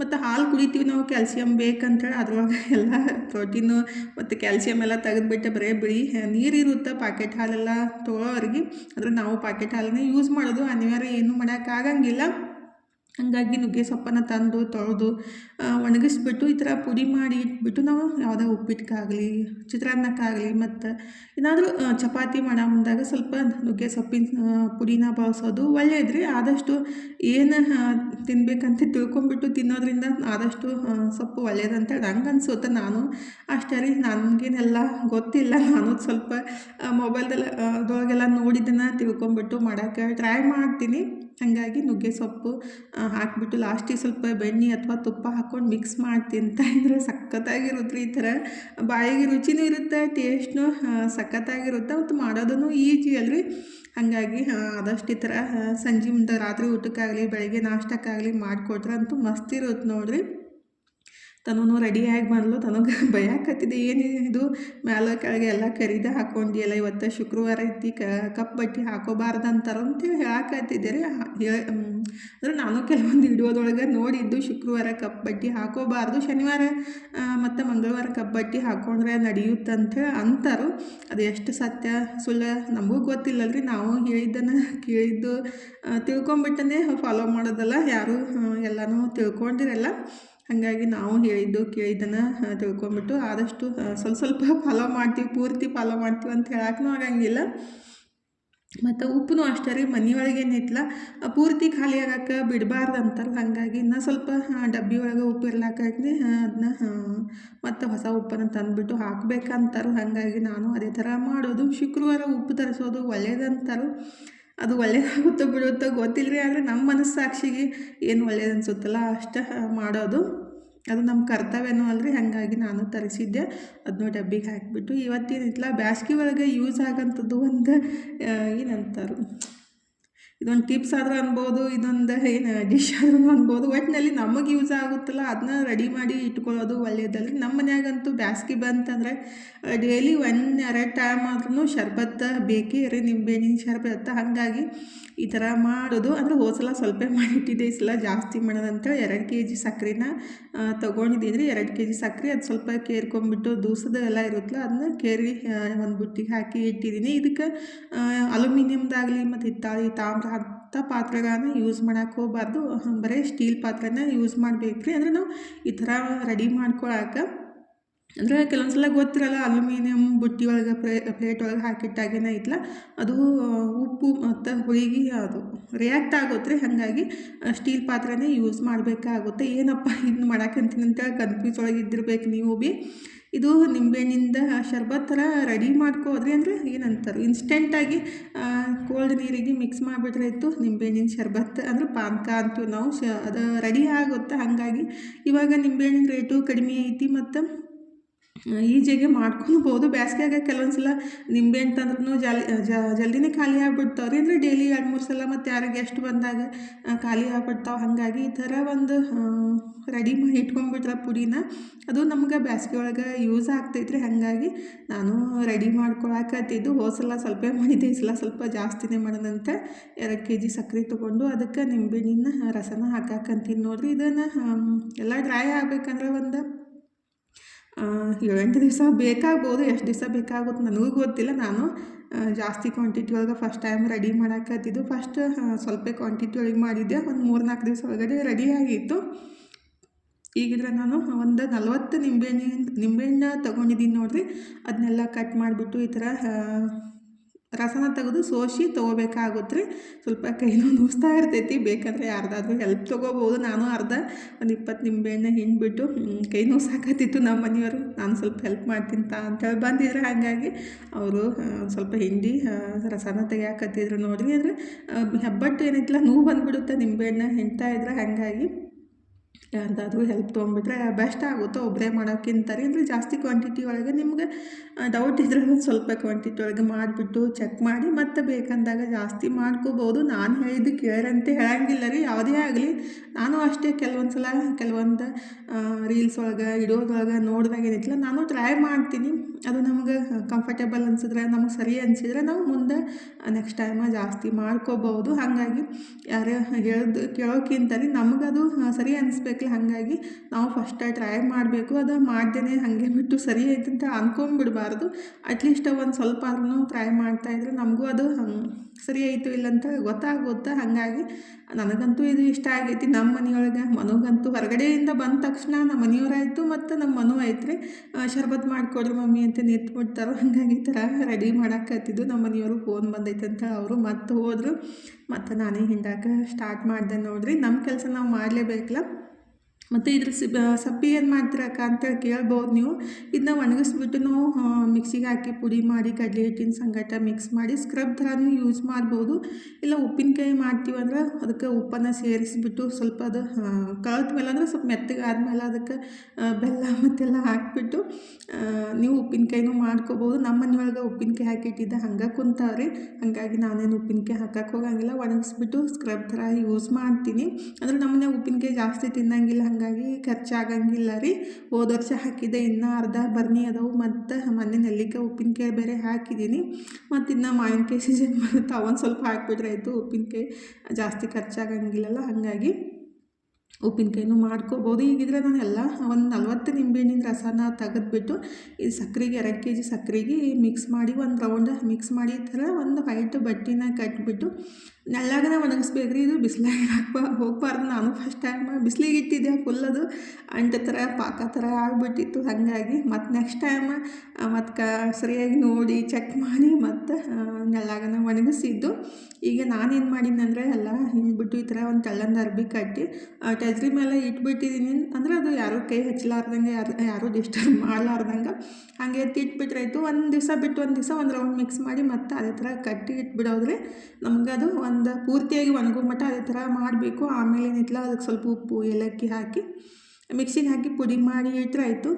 ಮತ್ತು ಹಾಲು ಕುಡಿತೀವಿ ನಾವು ಕ್ಯಾಲ್ಸಿಯಮ್ ಬೇಕಂತೇಳಿ ಅದ್ರೊಳಗೆ ಎಲ್ಲ ಪ್ರೋಟೀನು ಮತ್ತು ಕ್ಯಾಲ್ಸಿಯಮ್ ಎಲ್ಲ ತೆಗೆದುಬಿಟ್ಟು ಬರೀ ಬಿಳಿ ನೀರು ಇರುತ್ತೆ ಪಾಕೆಟ್ ಹಾಲೆಲ್ಲ ತೊಗೊಳೋರಿಗೆ ಅಂದರೆ ನಾವು ಪಾಕೆಟ್ ಹಾಲನ್ನೇ ಯೂಸ್ ಮಾಡೋದು ಅನಿವಾರ್ಯ ಏನೂ ಮಾಡೋಕ್ಕಾಗಂಗಿಲ್ಲ ಹಾಗಾಗಿ ನುಗ್ಗೆ ಸೊಪ್ಪನ್ನ ತಂದು, ತೊಳೆದು ಒಣಗಿಸ್ಬಿಟ್ಟು ಈ ಥರ ಪುಡಿ ಮಾಡಿ ಇಟ್ಬಿಟ್ಟು ನಾವು ಯಾವುದೇ ಉಪ್ಪಿಟ್ಟಕ್ಕಾಗಲಿ ಚಿತ್ರಾನ್ನಕ್ಕಾಗಲಿ ಮತ್ತು ಏನಾದರೂ ಚಪಾತಿ ಮಾಡೋ ಮುಂದಾಗ ಸ್ವಲ್ಪ ನುಗ್ಗೆ ಸೊಪ್ಪಿನ ಪುಡಿನ ಬಳಸೋದು ಒಳ್ಳೆಯದ್ರಿ ಆದಷ್ಟು ಏನು ತಿನ್ನಬೇಕಂತ ತಿಳ್ಕೊಂಬಿಟ್ಟು ತಿನ್ನೋದ್ರಿಂದ ಆದಷ್ಟು ಸೊಪ್ಪು ಒಳ್ಳೆಯದಂತ ನಂಗೆ ಅನ್ಸುತ್ತೆ ನಾನು. ಅಷ್ಟೇ ರೀ, ನನಗೇನೆಲ್ಲ ಗೊತ್ತಿಲ್ಲ. ನಾನು ಸ್ವಲ್ಪ ಮೊಬೈಲ್ದಲ್ಲ ಅದ್ರೊಳಗೆಲ್ಲ ನೋಡಿದ್ದನ್ನು ತಿಳ್ಕೊಂಬಿಟ್ಟು ಮಾಡೋಕ್ಕೆ ಟ್ರೈ ಮಾಡ್ತೀನಿ. ಹಾಗಾಗಿ ನುಗ್ಗೆ ಸೊಪ್ಪು ಹಾಕಿಬಿಟ್ಟು ಲಾಸ್ಟಿಗೆ ಸ್ವಲ್ಪ ಬೆಣ್ಣೆ ಅಥವಾ ತುಪ್ಪ ಹಾಕ್ಕೊಂಡು ಮಿಕ್ಸ್ ಮಾಡಿ ತಿಂತಾಯಿದ್ರೆ ಸಖತ್ತಾಗಿರುತ್ತೆ ರೀ ಈ ಥರ. ಬಾಯಿಗೆ ರುಚಿನೂ ಇರುತ್ತೆ ಟೇಸ್ಟ್ನು ಸಖತ್ತಾಗಿರುತ್ತೆ ಮತ್ತು ಮಾಡೋದೂ ಈಜಿ ಅಲ್ರಿ. ಹಾಗಾಗಿ ಆದಷ್ಟು ಈ ಥರ ಸಂಜೆ ಮುಂದೆ ರಾತ್ರಿ ಊಟಕ್ಕಾಗಲಿ, ಬೆಳಗ್ಗೆ ನಾಷ್ಟಕ್ಕಾಗಲಿ ಮಾಡಿಕೊಟ್ರೆ ಅಂತೂ ಮಸ್ತ್ ಇರುತ್ತೆ ನೋಡಿರಿ. ತನೂ ರೆಡಿಯಾಗಿ ಬಂದ್ಲು ತನಗೆ ಭಯಕತ್ತಿದೆ ಏನಿದು ಮ್ಯಾಲ ಕೆಳಗೆ ಎಲ್ಲ ಖರೀದ ಎಲ್ಲ ಇವತ್ತು ಶುಕ್ರವಾರ ಐತಿ ಕಪ್ ಬಟ್ಟೆ ಹಾಕೋಬಾರ್ದು ಅಂತಾರೆ ಅಂತೇಳಿ ಹೇಳಕತ್ತಿದ್ದೆ ರೀ. ಅಂದ್ರೆ ನಾನು ಕೆಲವೊಂದು ವಿಡಿಯೋದೊಳಗೆ ನೋಡಿದ್ದು ಶುಕ್ರವಾರ ಕಪ್ ಬಟ್ಟೆ ಹಾಕೋಬಾರ್ದು, ಶನಿವಾರ ಮತ್ತು ಮಂಗಳವಾರ ಕಪ್ ಬಟ್ಟೆ ಹಾಕೊಂಡ್ರೆ ನಡೆಯುತ್ತೆ ಅಂತಾರು. ಅದು ಎಷ್ಟು ಸತ್ಯ, ಸುಳ್ಳ ನಮಗೂ ಗೊತ್ತಿಲ್ಲಲ್ಲ ರೀ ನಾವು ಹೇಳಿದ್ದನ್ನು ಕೇಳಿದ್ದು ತಿಳ್ಕೊಂಬಿಟ್ಟನೇ ಫಾಲೋ ಮಾಡೋದಲ್ಲ. ಯಾರು ಎಲ್ಲನೂ ತಿಳ್ಕೊಂಡಿರಲ್ಲ. ಹಾಗಾಗಿ ನಾವು ಹೇಳಿದ್ದು ಕೇಳಿದ್ದನ್ನು ತಿಳ್ಕೊಂಬಿಟ್ಟು ಆದಷ್ಟು ಸ್ವಲ್ಪ ಸ್ವಲ್ಪ ಫಾಲೋ ಮಾಡ್ತೀವಿ, ಪೂರ್ತಿ ಫಾಲೋ ಮಾಡ್ತೀವಿ ಅಂತ ಹೇಳಕ್ಕೂ ಆಗಂಗಿಲ್ಲ. ಮತ್ತು ಉಪ್ಪು ಅಷ್ಟೇ ರೀ ಮನೆಯೊಳಗೆ ಏನೈತಲ್ಲ ಪೂರ್ತಿ ಖಾಲಿ ಆಗಕ್ಕೆ ಬಿಡಬಾರ್ದು ಅಂತಾರೆ ಹಾಗಾಗಿ ಇನ್ನೂ ಸ್ವಲ್ಪ ಡಬ್ಬಿ ಒಳಗೆ ಉಪ್ಪು ಇರ್ಲಾಕೈತಿ ಅದನ್ನ ಮತ್ತು ಹೊಸ ಉಪ್ಪನ್ನು ತಂದುಬಿಟ್ಟು ಹಾಕ್ಬೇಕಂತಾರೆ. ಹಾಗಾಗಿ ನಾನು ಅದೇ ಥರ ಮಾಡೋದು. ಶುಕ್ರವಾರ ಉಪ್ಪು ತರಿಸೋದು ಒಳ್ಳೇದಂತಾರೆ. ಅದು ಒಳ್ಳೇದಾಗುತ್ತೋ ಬಿಡುತ್ತೋ ಗೊತ್ತಿಲ್ಲ ರೀ ಆದರೆ ನಮ್ಮ ಮನಸ್ಸಾಕ್ಷಿಗೆ ಏನು ಒಳ್ಳೇದು ಅನಿಸುತ್ತಲ್ಲ ಅಷ್ಟು ಮಾಡೋದು. ಅದು ನಮ್ಮ ಕರ್ತವ್ಯನೂ ಅಲ್ರಿ, ಹಾಗಾಗಿ ನಾನು ತರಿಸಿದ್ದೆ. ಅದನ್ನು ಡಬ್ಬಿಗೆ ಹಾಕಿಬಿಟ್ಟು ಇವತ್ತೇನಿತ್ತಲ್ಲ ಬ್ಯಾಸ್ಗೆ ಒಳಗೆ ಯೂಸ್ ಆಗೋಂಥದ್ದು ಒಂದು ಏನಂತಾರೆ ಇದೊಂದು ಟಿಪ್ಸ್ ಆದರೂ ಅನ್ಬೋದು, ಇದೊಂದು ಏನು ಡಿಶ್ ಆದ್ರೂ ಅನ್ಬೋದು. ಒಟ್ಟಿನಲ್ಲಿ ನಮಗೆ ಯೂಸ್ ಆಗುತ್ತಲ್ಲ ಅದನ್ನ ರೆಡಿ ಮಾಡಿ ಇಟ್ಕೊಳ್ಳೋದು ಒಳ್ಳೆಯದಲ್ಲಿ ನಮ್ಮ ಮನ್ಯಾಗಂತೂ ಬ್ಯಾಸ್ಗೆ ಬಂತಂದರೆ ಡೈಲಿ ಒನ್ ಎರಡು ಟೈಮ್ ಆದ್ರೂ ಶರ್ಬತ್ತ ಬೇಕೇ ರೀ ನಿಂಬೆಹಣ್ಣಿನ ಶರ್ಬತ್ತ ಹಾಗಾಗಿ ಈ ಥರ ಮಾಡೋದು. ಅಂದರೆ ಹೋದ್ಸಲ ಸ್ವಲ್ಪ ಮಾಡಿಟ್ಟಿದ್ದೆ, ಈ ಸಲ ಜಾಸ್ತಿ ಮಾಡೋದಂತ ಎರಡು ಕೆ ಜಿ ಸಕ್ಕರೆನ ತೊಗೊಂಡಿದ್ದೀನಿ ಎರಡು ಕೆ ಜಿ ಸಕ್ಕರೆ ಅದು ಸ್ವಲ್ಪ ಕೇರ್ಕೊಂಬಿಟ್ಟು ದೂಸದ ಎಲ್ಲ ಇರುತ್ತಲ್ಲ ಅದನ್ನ ಕೇರಿ ಒಂದು ಬುಟ್ಟಿಗೆ ಹಾಕಿ ಇಟ್ಟಿದ್ದೀನಿ. ಇದಕ್ಕೆ ಅಲ್ಯೂಮಿನಿಯಮ್ದಾಗಲಿ ಮತ್ತು ಹಿತ್ತಾಳಿ ತಾಮ್ರ ಅಂಥ ಪಾತ್ರೆಗಳನ್ನ ಯೂಸ್ ಮಾಡೋಕ್ಕೆ ಹೋಗಬಾರ್ದು. ಬರೀ ಸ್ಟೀಲ್ ಪಾತ್ರೆನ ಯೂಸ್ ಮಾಡ್ಬೇಕು ರೀ ಅಂದರೆ ನಾವು ಈ ಥರ ರೆಡಿ ಮಾಡ್ಕೊಳಕ್ಕೆ ಅಂದರೆ ಕೆಲವೊಂದು ಸಲ ಗೊತ್ತಿರಲ್ಲ ಅಲ್ಯೂಮಿನಿಯಮ್ ಬುಟ್ಟಿ ಒಳಗೆ ಪ್ಲೇ, ಪ್ಲೇಟ್ ಒಳಗೆ ಹಾಕಿಟ್ಟಾಗೇನೆ ಐತಲ್ಲ ಅದು ಉಪ್ಪು ಮತ್ತು ಹುಳಿಗೆ ಅದು ರಿಯಾಕ್ಟ್ ಆಗುತ್ತೆ ಹಾಗಾಗಿ ಸ್ಟೀಲ್ ಪಾತ್ರೆನೇ ಯೂಸ್ ಮಾಡಬೇಕಾಗುತ್ತೆ. ಏನಪ್ಪ ಇದು ಮಾಡಕ್ಕಂತೀನಿ ಅಂತೇಳಿ ಕನ್ಫ್ಯೂಸ್ ಒಳಗೆ ಇದ್ದಿರ್ಬೇಕು ನೀವು ಭೀ ಇದು ನಿಂಬೆಹಣ್ಣಿಂದ ಶರ್ಬತ್ ಥರ ರೆಡಿ ಮಾಡ್ಕೋದ್ರಿ ಅಂದರೆ ಏನಂತಾರೆ ಇನ್ಸ್ಟೆಂಟಾಗಿ ಕೋಲ್ಡ್ ನೀರಿಗೆ ಮಿಕ್ಸ್ ಮಾಡಿಬಿಟ್ರೆ ಇತ್ತು ನಿಂಬೆಹಣ್ಣಿನ ಶರ್ಬತ್ ಅಂದ್ರೆ ಪಾನಕ ಅಂತೀವಿ ನಾವು. ಶ, ಅದು ರೆಡಿ ಆಗುತ್ತೆ. ಹಾಗಾಗಿ ಇವಾಗ ನಿಂಬೆಹಣ್ಣಿನ ರೇಟು ಕಡಿಮೆ ಐತಿ ಮತ್ತು ಈಜಿಯಾಗಿ ಮಾಡ್ಕೊಳ್ಬೋದು ಬೇಸ್ಗ್ಯಾಗ ಕೆಲವೊಂದು ಸಲ ನಿಂಬೆಹಣ್ಣು ತಂದ್ರೂ ಜಲ್ ಜಲ್ದಿನೇ ಖಾಲಿ ಆಗಿಬಿಡ್ತಾವೆ ಅಂದರೆ ಡೈಲಿ ಎರಡು ಮೂರು ಸಲ ಮತ್ತು ಯಾರು ಗೆಸ್ಟ್ ಬಂದಾಗ ಖಾಲಿ ಆಗ್ಬಿಡ್ತಾವೆ. ಹಾಗಾಗಿ ಈ ಥರ ಒಂದು ರೆಡಿ ಮಾಡಿ ಇಟ್ಕೊಂಡ್ಬಿಟ್ರೆ ಪುಡಿನ ಅದು ನಮ್ಗೆ ಬ್ಯಾಸ್ಗೆ ಒಳಗೆ ಯೂಸ್ ಆಗ್ತೈತ್ರಿ. ಹಾಗಾಗಿ ನಾನು ರೆಡಿ ಮಾಡ್ಕೊಳಕತ್ತಿದ್ದು ಹೋದ ಸಲ ಸ್ವಲ್ಪ ಮಾಡಿದ್ದೆ, ಈ ಸಲ ಸ್ವಲ್ಪ ಜಾಸ್ತಿನೇ ಮಾಡೋದಂತೆ ಎರಡು ಕೆ ಜಿ ಸಕ್ಕರೆ ತೊಗೊಂಡು ಅದಕ್ಕೆ ನಿಂಬೆಹಣ್ಣಿನ ರಸನ ಹಾಕಾಕಂತೀನಿ ನೋಡಿರಿ. ಇದನ್ನು ಎಲ್ಲ ಡ್ರೈ ಆಗಬೇಕಂದ್ರೆ ಒಂದು ಏಳೆಂಟು ದಿವಸ ಬೇಕಾಗ್ಬೋದು, ಎಷ್ಟು ದಿವಸ ಬೇಕಾಗುತ್ತೆ ನನಗೂ ಗೊತ್ತಿಲ್ಲ. ನಾನು ಜಾಸ್ತಿ ಕ್ವಾಂಟಿಟಿ ಒಳಗೆ ಫಸ್ಟ್ ಟೈಮ್ ರೆಡಿ ಮಾಡಾಕತ್ತಿದ್ದು ಫಸ್ಟ್ ಸ್ವಲ್ಪ ಕ್ವಾಂಟಿಟಿ ಒಳಗೆ ಮಾಡಿದ್ದೆ. ಒಂದು ಮೂರು ನಾಲ್ಕು ದಿವಸ ಒಳಗಡೆ ರೆಡಿ ಆಗಿತ್ತು. ಈಗಿದ್ರೆ ನಾನು ಒಂದು ನಲ್ವತ್ತು ನಿಂಬೆಹಣ್ಣು ನಿಂಬೆಹಣ್ಣು ತೊಗೊಂಡಿದ್ದೀನಿ ನೋಡಿರಿ. ಅದನ್ನೆಲ್ಲ ಕಟ್ ಮಾಡಿಬಿಟ್ಟು ಈ ಥರ ರಸನ ತೆಗೆದು ಸೋಸಿ ತೊಗೋಬೇಕಾಗುತ್ತೆ. ಸ್ವಲ್ಪ ಕೈಲೂ ನುಸ್ತಾ ಇರ್ತೈತಿ. ಬೇಕಾದರೆ ಯಾರ್ದಾದ್ರೂ ಹೆಲ್ಪ್ ತೊಗೋಬೋದು. ನಾನು ಅರ್ಧ, ಒಂದು ಇಪ್ಪತ್ತು ನಿಂಬೆಹಣ್ಣು ಹಿಂಡ್ಬಿಟ್ಟು ಕೈ ಸಾಕತ್ತಿತ್ತು ನಮ್ಮ ಮನೆಯವರು. ನಾನು ಸ್ವಲ್ಪ ಹೆಲ್ಪ್ ಮಾಡ್ತೀನಿ ಅಂತೇಳಿ ಬಂದಿದ್ರೆ. ಹಾಗಾಗಿ ಅವರು ಸ್ವಲ್ಪ ಹಿಂಡಿ ರಸನ ತೆಗಿಯಾಕತ್ತಿದ್ರು ನೋಡಿ. ಅಂದರೆ ಹೆಬ್ಬಟ್ಟು ಏನೈತಿಲ್ಲ, ನೋವು ಬಂದುಬಿಡುತ್ತೆ. ನಿಂಬೆಹಣ್ಣು ಹಿಂಡ್ತಾ ಇದ್ರೆ. ಹಾಗಾಗಿ ಯಾರ್ದಾದ್ರೂ ಹೆಲ್ಪ್ ತೊಗೊಂಡ್ಬಿಟ್ರೆ ಬೆಸ್ಟ್ ಆಗುತ್ತೋ. ಒಬ್ಬರೇ ಮಾಡೋಕ್ಕಿಂತ ರೀ. ಅಂದರೆ ಜಾಸ್ತಿ ಕ್ವಾಂಟಿಟಿ ಒಳಗೆ ನಿಮ್ಗೆ ಡೌಟ್ ಇದ್ರೆ ಸ್ವಲ್ಪ ಕ್ವಾಂಟಿಟಿ ಒಳಗೆ ಮಾಡಿಬಿಟ್ಟು ಚೆಕ್ ಮಾಡಿ. ಮತ್ತೆ ಬೇಕಂದಾಗ ಜಾಸ್ತಿ ಮಾಡ್ಕೋಬೋದು. ನಾನು ಹೇಳಿದ್ದು ಕೇಳಂತೆ ಹೇಳಂಗಿಲ್ಲ ರೀ. ಯಾವುದೇ ಆಗಲಿ. ನಾನು ಅಷ್ಟೇ ಕೆಲವೊಂದು ಸಲ ಕೆಲವೊಂದು ರೀಲ್ಸ್ ಒಳಗೆ ಇಡೋದ್ರೊಳಗೆ ನೋಡಿದಾಗ ಏನೈತಿಲ್ಲ ನಾನು ಟ್ರೈ ಮಾಡ್ತೀನಿ. ಅದು ನಮ್ಗೆ ಕಂಫರ್ಟೇಬಲ್ ಅನ್ಸಿದ್ರೆ, ನಮ್ಗೆ ಸರಿ ಅನಿಸಿದ್ರೆ ನಾವು ಮುಂದೆ ನೆಕ್ಸ್ಟ್ ಟೈಮ ಜಾಸ್ತಿ ಮಾಡ್ಕೋಬೋದು. ಹಾಗಾಗಿ ಯಾರು ಹೇಳ್ದು, ಕೇಳೋಕ್ಕಿಂತ ರೀ ನಮಗದು ಸರಿ ಅನಿಸ್ಬೇಕಲ್ಲ ಹಾಗಾಗಿ ನಾವು ಫಸ್ಟ್ ಟ್ರೈ ಮಾಡಬೇಕು, ಅದು ಮಾಡ್ದೇ ಹಾಗೆ ಬಿಟ್ಟು ಸರಿ ಐತೆ ಅಂತ ಅನ್ಕೊಂಬಿಡ್ಬಾರ್ದು ಅಟ್ಲೀಸ್ಟ್ ಒಂದು ಸ್ವಲ್ಪ ಆದ್ರೂ ಟ್ರೈ ಮಾಡ್ತಾಯಿದ್ರೆ ನಮಗೂ ಅದು ಸರಿ ಆಯಿತು ಇಲ್ಲಂತ ಗೊತ್ತಾಗುತ್ತೆ ಹಾಗಾಗಿ ನನಗಂತೂ ಇದು ಇಷ್ಟ ಆಗೈತಿ. ನಮ್ಮ ಮನೆಯೊಳಗೆ ಮನೋಗಂತೂ ಹೊರಗಡೆಯಿಂದ ಬಂದ ತಕ್ಷಣ ನಮ್ಮ ಮನೆಯವರಾಯಿತು ಮತ್ತು ನಮ್ಮ ಮನು ಐತ್ರಿ ಶರ್ಬತ್ ಮಾಡಿಕೊಡ್ರಿ ಮಮ್ಮಿ ಅಂತ ನಿಂತ್ಬಿಡ್ತಾರೋ, ಹಾಗಾಗಿ ಈ ಥರ ರೆಡಿ ಮಾಡಾಕತ್ತಿದ್ದು. ನಮ್ಮ ಮನೆಯವರು ಫೋನ್ ಬಂದೈತೆ ಅಂತ ಅವರು ಮತ್ತೆ ಹೋದರು. ಮತ್ತು ನಾನೇ ಹಿಂಡಾಕ ಸ್ಟಾರ್ಟ್ ಮಾಡಿದೆ ನೋಡ್ರಿ. ನಮ್ಮ ಕೆಲಸ ನಾವು ಮಾಡಲೇಬೇಕಲ್ಲ. ಮತ್ತು ಇದ್ರ ಸಿಬ್ ಸಪ್ಪಿ ಏನು ಮಾಡ್ತೀರಕ್ಕ ಅಂತೇಳಿ ಕೇಳ್ಬೋದು ನೀವು. ಇದನ್ನ ಒಣಗಿಸ್ಬಿಟ್ಟು ನಾವು ಮಿಕ್ಸಿಗೆ ಹಾಕಿ ಪುಡಿ ಮಾಡಿ, ಕಡಲೆ ಹಿಟ್ಟಿನ ಸಂಗಟ ಮಿಕ್ಸ್ ಮಾಡಿ ಸ್ಕ್ರಬ್ ಥರನೂ ಯೂಸ್ ಮಾಡ್ಬೋದು. ಇಲ್ಲ ಉಪ್ಪಿನಕಾಯಿ ಮಾಡ್ತೀವಂದ್ರೆ ಅದಕ್ಕೆ ಉಪ್ಪನ್ನು ಸೇರಿಸಿಬಿಟ್ಟು ಸ್ವಲ್ಪ ಅದು ಮೇಲೆ ಅಂದರೆ ಸ್ವಲ್ಪ ಮೆತ್ತಗೆ ಆದಮೇಲೆ ಅದಕ್ಕೆ ಬೆಲ್ಲ ಮತ್ತೆಲ್ಲ ಹಾಕಿಬಿಟ್ಟು ನೀವು ಉಪ್ಪಿನಕಾಯಿನೂ ಮಾಡ್ಕೋಬೋದು. ನಮ್ಮ ಮನೆಯೊಳಗೆ ಉಪ್ಪಿನಕಾಯಿ ಹಾಕಿಟ್ಟಿದ್ದೆ ಹಂಗೆ ಕುಂತಾವ್ರಿ. ಹಾಗಾಗಿ ನಾನೇನು ಉಪ್ಪಿನಕಾಯಿ ಹಾಕಕ್ಕೆ ಹೋಗಂಗಿಲ್ಲ. ಒಣಗಿಸ್ಬಿಟ್ಟು ಸ್ಕ್ರಬ್ ಥರ ಯೂಸ್ ಮಾಡ್ತೀನಿ. ಅಂದರೆ ನಮ್ಮನೆ ಉಪ್ಪಿನಕಾಯಿ ಜಾಸ್ತಿ ತಿನ್ನಂಗಿಲ್ಲ. ಹಂಗೆ ಹಾಗಾಗಿ ಖರ್ಚಾಗಂಗಿಲ್ಲ ರೀ. ಹೋದ ವರ್ಷ ಹಾಕಿದ್ದೆ ಇನ್ನೂ ಅರ್ಧ ಬರ್ನಿ ಅದಾವು. ಮತ್ತು ಮೊನ್ನೆ ನೆಲ್ಲಿಕಾಯಿ ಉಪ್ಪಿನಕಾಯಿ ಬೇರೆ ಹಾಕಿದ್ದೀನಿ ಮತ್ತು ಇನ್ನು ಮಾವಿನಕಾಯಿ ಸೀಸನ್ ಬರುತ್ತೆ ಅವೊಂದು ಸ್ವಲ್ಪ ಹಾಕ್ಬಿಟ್ರೆ ಆಯಿತು. ಉಪ್ಪಿನಕಾಯಿ ಜಾಸ್ತಿ ಖರ್ಚಾಗಂಗಿಲ್ಲಲ್ಲ, ಹಾಗಾಗಿ ಉಪ್ಪಿನಕಾಯಿನೂ ಮಾಡ್ಕೋಬೋದು. ಈಗಿದ್ರೆ ನಾನು ಎಲ್ಲ ಒಂದು ನಲ್ವತ್ತು ನಿಂಬೆಹಣ್ಣಿನ ರಸನ ತೆಗೆದ್ಬಿಟ್ಟು, ಈ ಸಕ್ಕರೆಗೆ ಎರಡು ಕೆ ಜಿ ಸಕ್ಕರೆಗೆ ಮಿಕ್ಸ್ ಮಾಡಿ, ಒಂದು ರೌಂಡ್ ಮಿಕ್ಸ್ ಮಾಡಿ ಥರ ಒಂದು ವೈಟ್ ಬಟ್ಟಿನ ಕಟ್ಬಿಟ್ಟು ನೆಳ್ಳಾಗನ ಒಣಗಿಸ್ಬೇಕು ರೀ ಇದು ಬಿಸಿಲಾಗ ಹಾಕ್ಬಾ, ಹೋಗ್ಬಾರ್ದು. ನಾನು ಫಸ್ಟ್ ಟೈಮ್ ಬಿಸಿಲಿಗೆ ಇಟ್ಟಿದ್ದೆ ಫುಲ್ ಅದು. ಅಂಟ ಥರ ಪಾಕ ಥರ ಆಗಿಬಿಟ್ಟಿತ್ತು. ಹಾಗಾಗಿ ಮತ್ತು ನೆಕ್ಸ್ಟ್ ಟೈಮ್ ಮತ್ತು ಕ ಸರಿಯಾಗಿ ನೋಡಿ ಚೆಕ್ ಮಾಡಿ ಮತ್ತು ನೆಳ್ಳಾಗನ ಒಣಗಿಸಿದ್ದು. ಈಗ ನಾನೇನು ಮಾಡೀನಿ ಅಂದರೆ ಎಲ್ಲ ಹಿಂಡ್ಬಿಟ್ಟು ಈ ಥರ ಒಂದು ತೆಳ್ಳಂದ ಅರ್ಬಿ ಕಟ್ಟಿ ಟಜ್ರಿ ಮೇಲೆ ಇಟ್ಬಿಟ್ಟಿದ್ದೀನಿ ಅಂದ್ರೆ ಅದು ಯಾರೂ ಕೈ ಹಚ್ಚಲಾರ್ದಂಗೆ ಯಾರು, ಯಾರೂ ಡಿಸ್ಟರ್ಬ್ ಮಾಡಲಾರ್ದಂಗೆ. ಹಾಗೆ ಎತ್ತಿಟ್ಬಿಟ್ರಾಯ್ತು ಒಂದು ದಿವಸ ಬಿಟ್ಟು ಒಂದು ದಿವಸ ಒಂದು ರೌಂಡ್ ಮಿಕ್ಸ್ ಮಾಡಿ ಮತ್ತು ಅದೇ ಥರ ಕಟ್ಟಿ ಇಟ್ಬಿಡೋದ್ರೆ. ನಮ್ಗೆ ಅದು ಒಂದು ಪೂರ್ತಿಯಾಗಿ ಒಣಗೋ ಮಟ್ಟ ಅದೇ ಥರ ಮಾಡಬೇಕು. ಆಮೇಲೆ ಏನಿತ್ತಲ್ಲ ಅದಕ್ಕೆ ಸ್ವಲ್ಪ ಉಪ್ಪು, ಏಲಕ್ಕಿ ಹಾಕಿ ಮಿಕ್ಸಿಗೆ ಹಾಕಿ ಪುಡಿ ಮಾಡಿ ಇಟ್ಟರೆ ಆಯಿತು.